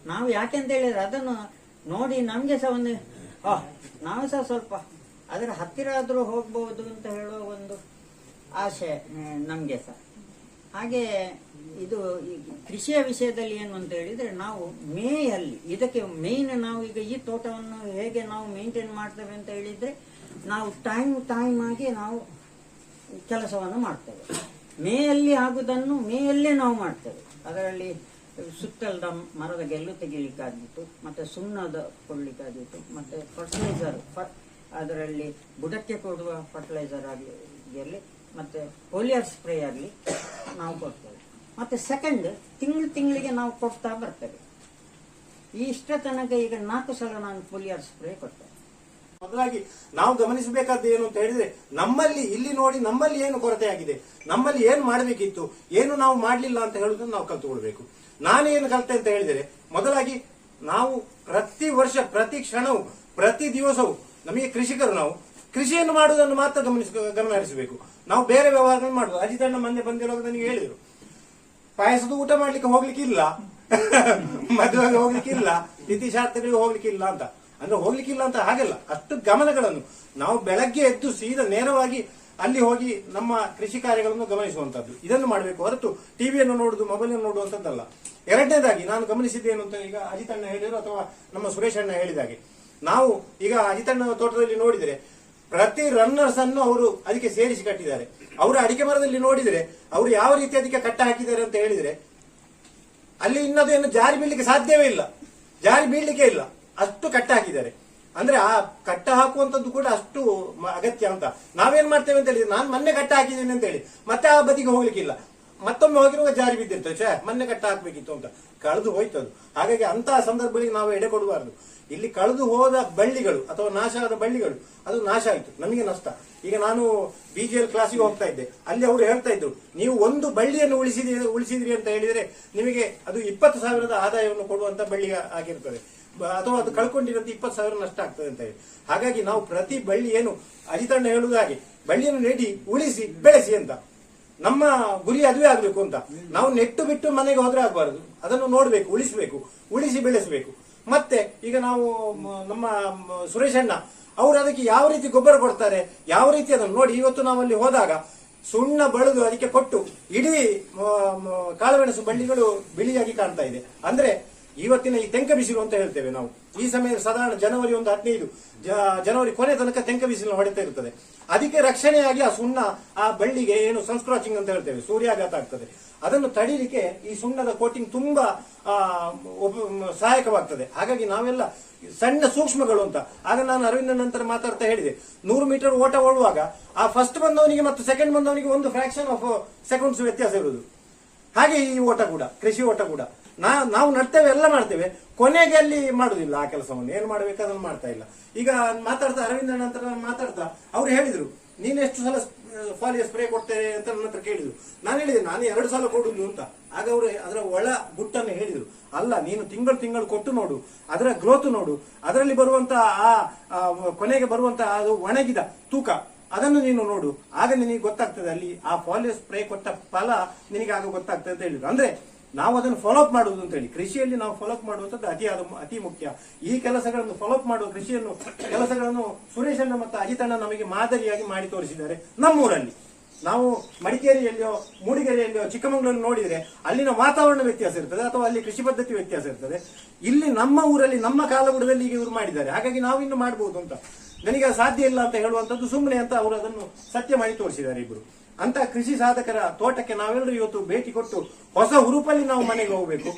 H: ನಾವು ಯಾಕೆ ಅಂತ ಹೇಳಿದ್ರೆ ಅದನ್ನು ನೋಡಿ ನಮಗೆ ಸಹ ಒಂದು ನಾವು ಸಹ ಸ್ವಲ್ಪ ಅದರ ಹತ್ತಿರ ಆದರೂ ಹೋಗ್ಬಹುದು ಅಂತ ಹೇಳೋ ಒಂದು ಆಸೆ ನಮಗೆ ಸಹ. ಹಾಗೆ ಇದು ಕೃಷಿಯ ವಿಷಯದಲ್ಲಿ ಏನು ಅಂತ ಹೇಳಿದ್ರೆ ನಾವು ಮೇಯಲ್ಲಿ, ಇದಕ್ಕೆ ಮೇನ್ ನಾವು ಈಗ ಈ ತೋಟವನ್ನು ಹೇಗೆ ನಾವು ಮೇಂಟೈನ್ ಮಾಡ್ತೇವೆ ಅಂತ ಹೇಳಿದ್ರೆ ನಾವು ಟೈಮ್ ಟೈಮ್ ಆಗಿ ನಾವು ಕೆಲಸವನ್ನು ಮಾಡ್ತೇವೆ. ಮೇಯಲ್ಲಿ ಆಗುವುದನ್ನು ಮೇಯಲ್ಲೇ ನಾವು ಮಾಡ್ತೇವೆ. ಅದರಲ್ಲಿ ಸುತ್ತಲದ ಮರದ ಗೆಲ್ಲು ತೆಗಿಲಿಕ್ಕಾಗಿತ್ತು, ಮತ್ತೆ ಸುಣ್ಣದ ಕೊಡ್ಲಿಕ್ಕಾಗಿತ್ತು, ಮತ್ತೆ ಫರ್ಟಿಲೈಸರ್ ಅದರಲ್ಲಿ ಬುಡಕ್ಕೆ ಕೊಡುವ ಫರ್ಟಿಲೈಸರ್ ಆಗಲಿ ಮತ್ತೆ ಪೋಲಿಯರ್ ಸ್ಪ್ರೇ ಆಗಲಿ ನಾವು ಕೊಡ್ತೇವೆ. ಮತ್ತೆ ಸೆಕೆಂಡ್ ತಿಂಗಳು ತಿಂಗಳಿಗೆ ನಾವು ಕೊಡ್ತಾ ಬರ್ತೇವೆ. ಈ ಇಷ್ಟ ತನಕ ಈಗ ನಾಲ್ಕು ಸಲ ನಾನು ಪೋಲಿಯರ್ ಸ್ಪ್ರೇ ಕೊಡ್ತೇನೆ.
I: ಮೊದಲಾಗಿ ನಾವು ಗಮನಿಸಬೇಕಾದ್ದು ಏನು ಅಂತ ಹೇಳಿದ್ರೆ, ನಮ್ಮಲ್ಲಿ ಇಲ್ಲಿ ನೋಡಿ ನಮ್ಮಲ್ಲಿ ಏನು ಕೊರತೆ ಆಗಿದೆ ನಮ್ಮಲ್ಲಿ ಏನು ಮಾಡಬೇಕಿತ್ತು, ಏನು ನಾವು ಮಾಡಲಿಲ್ಲ ಅಂತ ಹೇಳುದನ್ನು ನಾವು ಕಲ್ತುಕೊಳ್ಬೇಕು. ನಾನೇನು ಕಲಿತೆ ಅಂತ ಹೇಳಿದರೆ, ಮೊದಲಾಗಿ ನಾವು ಪ್ರತಿ ವರ್ಷ, ಪ್ರತಿ ಕ್ಷಣವು, ಪ್ರತಿ ದಿವಸವು, ನಮಗೆ ಕೃಷಿಕರು ನಾವು, ಕೃಷಿಯನ್ನು ಮಾಡುವುದನ್ನು ಮಾತ್ರ ಗಮನಿಸ ಗಮನ ಹರಿಸಬೇಕು ನಾವು ಬೇರೆ ವ್ಯವಹಾರಗಳನ್ನು ಮಾಡುದು ಅಜಿತಣ್ಣ ಮೊನ್ನೆ ಬಂದಿರುವಾಗ ನನಗೆ ಹೇಳಿದರು. ಪಾಯಸದ ಊಟ ಮಾಡ್ಲಿಕ್ಕೆ ಹೋಗ್ಲಿಕ್ಕೆ ಇಲ್ಲ ಮದುವೆಗೆ ಹೋಗ್ಲಿಕ್ಕೆ ಇಲ್ಲ ತಿಥಿ ಶಾಸ್ತ್ರಗಳಿಗೆ ಹೋಗ್ಲಿಕ್ಕೆ ಇಲ್ಲ ಅಂತ. ಅಂದ್ರೆ ಹೋಗ್ಲಿಕ್ಕೆ ಇಲ್ಲ ಅಂತ ಹಾಗೆಲ್ಲ. ಅಷ್ಟು ಗಮನಗಳನ್ನು ನಾವು ಬೆಳಗ್ಗೆ ಎದ್ದು ಸೀದಾ ನೇರವಾಗಿ ಅಲ್ಲಿ ಹೋಗಿ ನಮ್ಮ ಕೃಷಿ ಕಾರ್ಯಗಳನ್ನು ಗಮನಿಸುವಂತದ್ದು. ಇದನ್ನು ಮಾಡಬೇಕು. ಹೊರತು ಟಿವಿಯನ್ನು ನೋಡುದು ಮೊಬೈಲ್ ನೋಡುವಂತದ್ದಲ್ಲ ಎರಡನೇದಾಗಿ ನಾನು ಗಮನಿಸಿದ್ದೇನು ಅಂತ ಈಗ ಅಜಿತಣ್ಣ ಹೇಳಿದ್ರು ಅಥವಾ ನಮ್ಮ ಸುರೇಶ್ ಅಣ್ಣ ಹೇಳಿದಾಗೆ. ನಾವು ಈಗ ಅಜಿತಣ್ಣ ತೋಟದಲ್ಲಿ ನೋಡಿದರೆ ಪ್ರತಿ ರನ್ನರ್ಸ್ ಅನ್ನು ಅವರು ಅದಕ್ಕೆ ಸೇರಿಸಿ ಕಟ್ಟಿದ್ದಾರೆ. ಅವರು ಅಡಿಕೆ ಮರದಲ್ಲಿ ನೋಡಿದರೆ ಅವರು ಯಾವ ರೀತಿ ಅದಕ್ಕೆ ಕಟ್ಟ ಹಾಕಿದ್ದಾರೆ ಅಂತ ಹೇಳಿದ್ರೆ ಅಲ್ಲಿ ಇನ್ನದೇನು ಜಾರಿ ಬೀಳಲಿಕ್ಕೆ ಸಾಧ್ಯವೇ ಇಲ್ಲ. ಜಾರಿ ಬೀಳಲಿಕ್ಕೆ ಇಲ್ಲ. ಅಷ್ಟು ಕಟ್ಟ ಹಾಕಿದ್ದಾರೆ. ಅಂದ್ರೆ ಆ ಕಟ್ಟ ಹಾಕುವಂತದ್ದು ಕೂಡ ಅಷ್ಟು ಅಗತ್ಯ ಅಂತ. ನಾವೇನ್ ಮಾಡ್ತೇವೆ ಅಂತ ಹೇಳಿದ್ರೆ ನಾನು ಮೊನ್ನೆ ಕಟ್ಟ ಹಾಕಿದ್ದೇನೆ ಅಂತ ಹೇಳಿ. ಮತ್ತೆ ಆ ಬದಿಗೆ ಹೋಗ್ಲಿಕ್ಕಿಲ್ಲ ಮತ್ತೊಮ್ಮೆ ಹೋಗಿರುವ ಜಾರಿ ಬಿದ್ದಿರ್ತದೆ ಛೇ, ಮೊನ್ನೆ ಕಟ್ಟ ಹಾಕ್ಬೇಕಿತ್ತು ಅಂತ. ಕಳೆದು ಹೋಯ್ತು ಅದು. ಹಾಗಾಗಿ ಅಂತಹ ಸಂದರ್ಭಗಳಿಗೆ ನಾವು ಎಡೆ ಕೊಡಬಾರದು. ಇಲ್ಲಿ ಕಳೆದು ಹೋದ ಬಳ್ಳಿಗಳು ಅಥವಾ ನಾಶ ಆದ ಬಳ್ಳಿಗಳು, ಅದು ನಾಶ ಆಯ್ತು. ನಮಗೆ ನಷ್ಟ. ಈಗ ನಾನು ಬಿ ಜಿ ಎಲ್ ಕ್ಲಾಸಿಗೆ ಹೋಗ್ತಾ ಇದ್ದೆ. ಅಲ್ಲಿ ಅವರು ಹೇಳ್ತಾ ಇದ್ರು, ನೀವು ಒಂದು ಬಳ್ಳಿಯನ್ನು ಉಳಿಸಿದ್ರಿ ಉಳಿಸಿದ್ರಿ ಅಂತ ಹೇಳಿದ್ರೆ ನಿಮಗೆ ಅದು ಇಪ್ಪತ್ತು ಸಾವಿರದ ಆದಾಯವನ್ನು ಕೊಡುವಂತ ಬಳ್ಳಿ ಆಗಿರ್ತದೆ ಅಥವಾ ಅದು ಕಳ್ಕೊಂಡಿರೋದು ಇಪ್ಪತ್ತು ಸಾವಿರ ನಷ್ಟ ಆಗ್ತದೆ ಅಂತ ಹೇಳಿ. ಹಾಗಾಗಿ ನಾವು ಪ್ರತಿ ಬಳ್ಳಿ ಏನು ಅಜಿತಣ್ಣ ಹೇಳುವುದಾಗಿ ಬಳ್ಳಿಯನ್ನು ನೆಡಿ, ಉಳಿಸಿ, ಬೆಳೆಸಿ ಅಂತ. ನಮ್ಮ ಗುರಿ ಅದುವೇ ಆಗಬೇಕು ಅಂತ. ನಾವು ನೆಟ್ಟು ಬಿಟ್ಟು ಮನೆಗೆ ಹೋದ್ರೆ ಆಗಬಾರದು. ಅದನ್ನು ನೋಡಬೇಕು, ಉಳಿಸಬೇಕು, ಉಳಿಸಿ ಬೆಳೆಸಬೇಕು. ಮತ್ತೆ ಈಗ ನಾವು ನಮ್ಮ ಸುರೇಶಣ್ಣ ಅವರು ಅದಕ್ಕೆ ಯಾವ ರೀತಿ ಗೊಬ್ಬರ ಕೊಡ್ತಾರೆ, ಯಾವ ರೀತಿ ಅದನ್ನು ನೋಡಿ, ಇವತ್ತು ನಾವಲ್ಲಿ ಹೋದಾಗ ಸುಣ್ಣ ಬಳಿದು ಅದಕ್ಕೆ ಕೊಟ್ಟು, ಇಡೀ ಕಾಳುಮೆಣಸು ಬಳ್ಳಿಗಳು ಬಿಳಿಯಾಗಿ ಕಾಣ್ತಾ ಇದೆ. ಅಂದ್ರೆ ಇವತ್ತಿನ ಈ ತೆಂಕ ಬಿಸಿಲು ಅಂತ ಹೇಳ್ತೇವೆ ನಾವು. ಈ ಸಮಯ ಸಾಧಾರಣ ಜನವರಿ ಒಂದು ಹದಿನೈದು ಜನವರಿ ಕೊನೆ ತನಕ ತೆಂಕ ಬಿಸಿಲು ಹೊಡೆತಾ ಇರ್ತದೆ. ಅದಕ್ಕೆ ರಕ್ಷಣೆಯಾಗಿ ಆ ಸುಣ್ಣ, ಆ ಬಳ್ಳಿಗೆ ಏನು ಸನ್ಸ್ಕ್ರಾಚಿಂಗ್ ಅಂತ ಹೇಳ್ತೇವೆ, ಸೂರ್ಯಾಘಾತ ಆಗ್ತದೆ. ಅದನ್ನು ತಡೀಲಿಕ್ಕೆ ಈ ಸುಣ್ಣದ ಕೋಟಿಂಗ್ ತುಂಬಾ ಸಹಾಯಕವಾಗ್ತದೆ. ಹಾಗಾಗಿ ನಾವೆಲ್ಲ ಸಣ್ಣ ಸೂಕ್ಷ್ಮಗಳು ಅಂತ. ಆಗ ನಾನು ಅರವಿಂದ ನಂತರ ಮಾತಾಡ್ತಾ ಹೇಳಿದೆ. ನೂರು ಮೀಟರ್ ಓಟ ಓಡುವಾಗ ಆ ಫಸ್ಟ್ ಬಂದವನಿಗೆ ಮತ್ತು ಸೆಕೆಂಡ್ ಬಂದವನಿಗೆ ಒಂದು ಫ್ರಾಕ್ಷನ್ ಆಫ್ ಸೆಕೆಂಡ್ಸ್ ವ್ಯತ್ಯಾಸ ಇರುವುದು. ಹಾಗೆ ಈ ಓಟ ಕೂಡ, ಕೃಷಿ ಓಟ ಕೂಡ. ನಾ, ನಾವು ನಡ್ತೇವೆ, ಎಲ್ಲ ಮಾಡ್ತೇವೆ. ಕೊನೆಗೆ ಅಲ್ಲಿ ಮಾಡುದಿಲ್ಲ ಆ ಕೆಲಸವನ್ನು. ಏನು ಮಾಡ್ಬೇಕು ಅದನ್ನು ಮಾಡ್ತಾ ಇಲ್ಲ. ಈಗ ಮಾತಾಡ್ತಾ ಅರವಿಂದ ನಂತರ ಮಾತಾಡ್ತಾ, ಅವ್ರು ಹೇಳಿದ್ರು, ನೀನು ಎಷ್ಟು ಸಲ ಫಾಲಿಯ ಸ್ಪ್ರೇ ಕೊಡ್ತೇನೆ ಅಂತ ನನ್ನ ಹತ್ರ ಕೇಳಿದ್ರು. ನಾನು ಹೇಳಿದೆ, ನಾನು ಎರಡು ಸಲ ಕೊಡುದು ಅಂತ. ಆಗ ಅವರು ಅದರ ಒಳ ಗುಟ್ಟನ್ನು ಹೇಳಿದ್ರು. ಅಲ್ಲ, ನೀನು ತಿಂಗಳು ತಿಂಗಳು ಕೊಟ್ಟು ನೋಡು. ಅದರ ಗ್ರೋತ್ ನೋಡು. ಅದರಲ್ಲಿ ಬರುವಂತ ಆ ಆ, ಕೊನೆಗೆ ಬರುವಂತ ಅದು ಒಣಗಿದ ತೂಕ, ಅದನ್ನು ನೀನು ನೋಡು. ಆಗ ನಿನಗೆ ಗೊತ್ತಾಗ್ತದೆ ಅಲ್ಲಿ ಆ ಫಾಲಿಯೋ ಸ್ಪ್ರೇ ಕೊಟ್ಟ ಫಲ ನಿನಗೆ ಆಗ ಗೊತ್ತಾಗ್ತದೆ ಅಂತ ಹೇಳಿದ್ರು. ಅಂದ್ರೆ ನಾವು ಅದನ್ನು ಫಾಲೋಅಪ್ ಮಾಡುವುದು ಅಂತ ಹೇಳಿ ಕೃಷಿಯಲ್ಲಿ ನಾವು ಫಾಲೋಅಪ್ ಮಾಡುವಂಥದ್ದು ಅತಿ ಅದು ಅತಿ ಮುಖ್ಯ. ಈ ಕೆಲಸಗಳನ್ನು ಫಾಲೋಅಪ್ ಮಾಡುವ ಕೃಷಿಯನ್ನು, ಕೆಲಸಗಳನ್ನು ಸುರೇಶಣ್ಣ ಮತ್ತು ಅಜಿತಣ್ಣ ನಮಗೆ ಮಾದರಿಯಾಗಿ ಮಾಡಿ ತೋರಿಸಿದ್ದಾರೆ ನಮ್ಮೂರಲ್ಲಿ ನಾವು ಮಡಿಕೇರಿಯಲ್ಲಿಯೋ, ಮೂಡಿಗೆರೆಯಲ್ಲಿಯೋ, ಚಿಕ್ಕಮಗಳೂರು ನೋಡಿದರೆ ಅಲ್ಲಿನ ವಾತಾವರಣ ವ್ಯತ್ಯಾಸ ಇರ್ತದೆ ಅಥವಾ ಅಲ್ಲಿ ಕೃಷಿ ಪದ್ಧತಿ ವ್ಯತ್ಯಾಸ ಇರ್ತದೆ. ಇಲ್ಲಿ ನಮ್ಮ ಊರಲ್ಲಿ, ನಮ್ಮ ಕಾಲಗುಡದಲ್ಲಿ ಈಗ ಇವರು ಮಾಡಿದ್ದಾರೆ. ಹಾಗಾಗಿ ನಾವು ಇನ್ನು ಮಾಡಬಹುದು ಅಂತ. ನನಗೆ ಸಾಧ್ಯ ಇಲ್ಲ ಅಂತ ಹೇಳುವಂಥದ್ದು ಸುಮ್ಮನೆ ಅಂತ ಅವರು ಅದನ್ನು ಸತ್ಯ ಮಾಡಿ ತೋರಿಸಿದ್ದಾರೆ ಇಬ್ಬರು ಅಂತ ಕೃಷಿ ಸಾಧಕರ ತೋಟಕ್ಕೆ ನಾವೆಲ್ಲರೂ ಇವತ್ತು ಭೇಟಿ ಕೊಟ್ಟು ಹೊಸ ಹುರುಪಲ್ಲಿ ನಾವು ಮನೆಗೆ ಹೋಗಬೇಕು.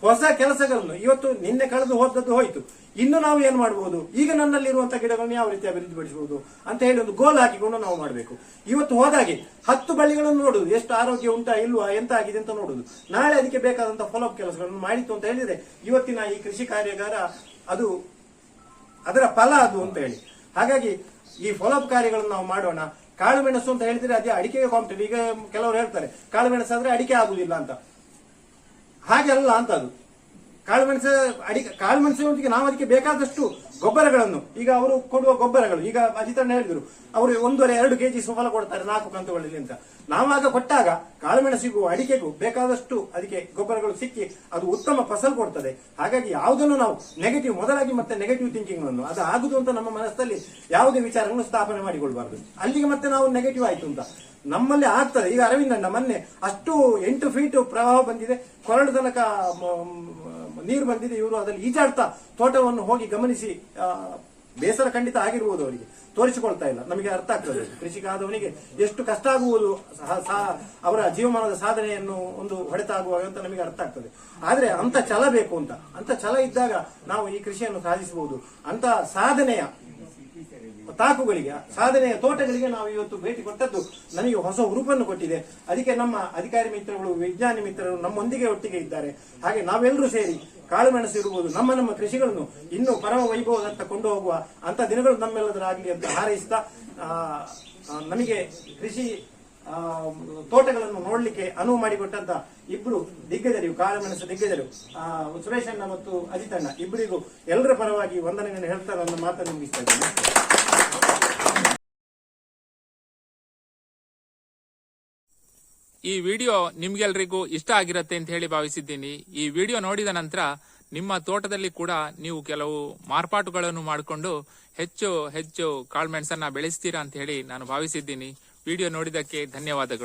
I: ಹೊಸ ಕೆಲಸಗಳನ್ನು ಇವತ್ತು ನಿನ್ನೆ ಕಳೆದು ಹೋದದ್ದು ಹೋಯಿತು. ಇನ್ನು ನಾವು ಏನ್ ಮಾಡಬಹುದು ಈಗ ನನ್ನಲ್ಲಿರುವಂತಹ ಗಿಡಗಳನ್ನು ಯಾವ ರೀತಿ ಅಭಿವೃದ್ಧಿಪಡಿಸಬಹುದು ಅಂತ ಹೇಳಿ ಒಂದು ಗೋಲ್ ಹಾಕಿಕೊಂಡು ನಾವು ಮಾಡಬೇಕು. ಇವತ್ತು ಹೋದಾಗೆ ಹತ್ತು ಬಳ್ಳಿಗಳನ್ನು ನೋಡುದು. ಎಷ್ಟು ಆರೋಗ್ಯ ಉಂಟಾ, ಇಲ್ವಾ, ಎಂತ ಆಗಿದೆ ಅಂತ ನೋಡುದು. ನಾಳೆ ಅದಕ್ಕೆ ಬೇಕಾದಂತಹ ಫಾಲೋಅಪ್ ಕೆಲಸಗಳನ್ನು ಮಾಡಿತು ಅಂತ ಹೇಳಿದ್ರೆ ಇವತ್ತಿನ ಈ ಕೃಷಿ ಕಾರ್ಯಾಗಾರ ಅದು ಅದರ ಫಲ ಅದು ಅಂತ ಹೇಳಿ. ಹಾಗಾಗಿ ಈ ಫಾಲೋಅಪ್ ಕಾರ್ಯಗಳನ್ನು ನಾವು ಮಾಡೋಣ. ಕಾಳು ಮೆಣಸು ಅಂತ ಹೇಳಿದ್ರೆ ಅದೇ ಅಡಿಕೆಗೆ ಕಾಂಪಿಟೇಟ್ ಈಗ ಕೆಲವರು ಹೇಳ್ತಾರೆ ಕಾಳು ಮೆಣಸು ಆದ್ರೆ ಅಡಿಕೆ ಆಗುದಿಲ್ಲ ಅಂತ. ಹಾಗೆ ಅಲ್ಲ ಅಂತ ಅದು. ಕಾಳುಮೆಣಸು, ಅಡಿಕೆ, ಕಾಳುಮೆಣಸಿನೊಂದಿಗೆ ನಾವು ಅದಕ್ಕೆ ಬೇಕಾದಷ್ಟು ಗೊಬ್ಬರಗಳನ್ನು. ಈಗ ಅವರು ಕೊಡುವ ಗೊಬ್ಬರಗಳು, ಈಗ ಅಜಿತಣ್ಣ ಹೇಳಿದ್ರು, ಅವರು ಒಂದೂವರೆ ಎರಡು ಕೆಜಿ ಸುಫಲ ಕೊಡ್ತಾರೆ, ನಾಲ್ಕು ಕಂತುಗಳಲ್ಲಿ ಅಂತ. ನಾವಾಗ ಕೊಟ್ಟಾಗ ಕಾಳುಮೆಣಸಿಗೂ ಅಡಿಕೆಗೂ ಬೇಕಾದಷ್ಟು ಅದಕ್ಕೆ ಗೊಬ್ಬರಗಳು ಸಿಕ್ಕಿ ಅದು ಉತ್ತಮ ಫಸಲ್ ಕೊಡ್ತದೆ. ಹಾಗಾಗಿ ಯಾವುದನ್ನು ನಾವು ನೆಗೆಟಿವ್ ಮೊದಲಾಗಿ ಮತ್ತೆ ನೆಗೆಟಿವ್ ಥಿಂಕಿಂಗ್ ಅನ್ನು, ಅದು ಆಗುದು ಅಂತ ನಮ್ಮ ಮನಸ್ಸಲ್ಲಿ ಯಾವುದೇ ವಿಚಾರಗಳನ್ನು ಸ್ಥಾಪನೆ ಮಾಡಿಕೊಳ್ಬಾರ್ದು. ಅಲ್ಲಿಗೆ ಮತ್ತೆ ನಾವು ನೆಗೆಟಿವ್ ಆಯ್ತು ಅಂತ. ನಮ್ಮಲ್ಲಿ ಆಗ್ತದೆ. ಈಗ ಅರವಿಂದಣ್ಣ ಮೊನ್ನೆ ಅಷ್ಟು ಎಂಟು ಫೀಟ್ ಪ್ರವಾಹ ಬಂದಿದೆ. ಕೊರಳು ತನಕ ನೀರು ಬಂದಿದೆ, ಇವರು ಅದರಲ್ಲಿ ಈಜಾಡ್ತಾ ತೋಟವನ್ನು ಹೋಗಿ ಗಮನಿಸಿ ಬೇಸರ ಖಂಡಿತ ಆಗಿರ್ಬೋದು ಅವರಿಗೆ. ತೋರಿಸಿಕೊಳ್ತಾ ಇಲ್ಲ. ನಮಗೆ ಅರ್ಥ ಆಗ್ತದೆ. ಕೃಷಿಕ ಆದವನಿಗೆ ಎಷ್ಟು ಕಷ್ಟ ಆಗುವುದು ಅವರ ಜೀವಮಾನದ ಸಾಧನೆಯನ್ನು ಒಂದು ಹೊಡೆತ ಆಗುವಾಗ ಅಂತ ನಮಗೆ ಅರ್ಥ ಆಗ್ತದೆ. ಆದ್ರೆ ಅಂತ ಛಲ ಬೇಕು ಅಂತ. ಅಂತ ಛಲ ಇದ್ದಾಗ ನಾವು ಈ ಕೃಷಿಯನ್ನು ಸಾಧಿಸಬಹುದು. ಅಂತ ಸಾಧನೆಯ ತಾಕುಗಳಿಗೆ, ಸಾಧನೆಯ ತೋಟಗಳಿಗೆ ನಾವು ಇವತ್ತು ಭೇಟಿ ಕೊಟ್ಟದ್ದು ನನಗೆ ಹೊಸ ಹುರುಪನ್ನು ಕೊಟ್ಟಿದೆ. ಅದಕ್ಕೆ ನಮ್ಮ ಅಧಿಕಾರಿ ಮಿತ್ರಗಳು, ವಿಜ್ಞಾನಿ ಮಿತ್ರರು ನಮ್ಮೊಂದಿಗೆ ಒಟ್ಟಿಗೆ ಇದ್ದಾರೆ. ಹಾಗೆ ನಾವೆಲ್ಲರೂ ಸೇರಿ ಕಾಳುಮೆಣಸು ಇರಬಹುದು ನಮ್ಮ ನಮ್ಮ ಕೃಷಿಗಳನ್ನು ಇನ್ನೂ ಪರಮ ವೈಭವದತ್ತ ಕೊಂಡು ಹೋಗುವ ಅಂತ ದಿನಗಳು ನಮ್ಮೆಲ್ಲದರಾಗಲಿ ಅಂತ ಹಾರೈಸ್ತಾ ನಮಗೆ ಕೃಷಿ ತೋಟಗಳನ್ನು ನೋಡ್ಲಿಕ್ಕೆ ಅನುವು ಮಾಡಿಕೊಟ್ಟಂತ ಇಬ್ರು ದಿಗ್ಗಜರು ಕಾಳಮೆಣಸು ದಿಗ್ಗಜರು ಸುರೇಶ್ ಅಣ್ಣ ಮತ್ತು ಅಜಿತಣ್ಣ ಇಬ್ಬರಿಗೂ ಎಲ್ಲರ ಪರವಾಗಿ ವಂದನೆಗಳನ್ನು ಹೇಳ್ತಾರೆ ಅನ್ನೋ ಮಾತನ್ನು ಮುಗಿಸ್ತಾ
A: ಈ ವಿಡಿಯೋ ನಿಮ್ಗೆಲ್ರಿಗೂ ಇಷ್ಟ ಆಗಿರತ್ತೆ ಅಂತ ಹೇಳಿ ಭಾವಿಸಿದ್ದೀನಿ. ಈ ವಿಡಿಯೋ ನೋಡಿದ ನಂತರ ನಿಮ್ಮ ತೋಟದಲ್ಲಿ ಕೂಡ ನೀವು ಕೆಲವು ಮಾರ್ಪಾಟುಗಳನ್ನು ಮಾಡಿಕೊಂಡು ಹೆಚ್ಚು ಹೆಚ್ಚು ಕಾಳ್ಮೆಣಸನ್ನ ಬೆಳೆಸ್ತೀರಾ ಅಂತ ಹೇಳಿ ನಾನು ಭಾವಿಸಿದ್ದೀನಿ. ವಿಡಿಯೋ ನೋಡಿದಕ್ಕೆ ಧನ್ಯವಾದಗಳು.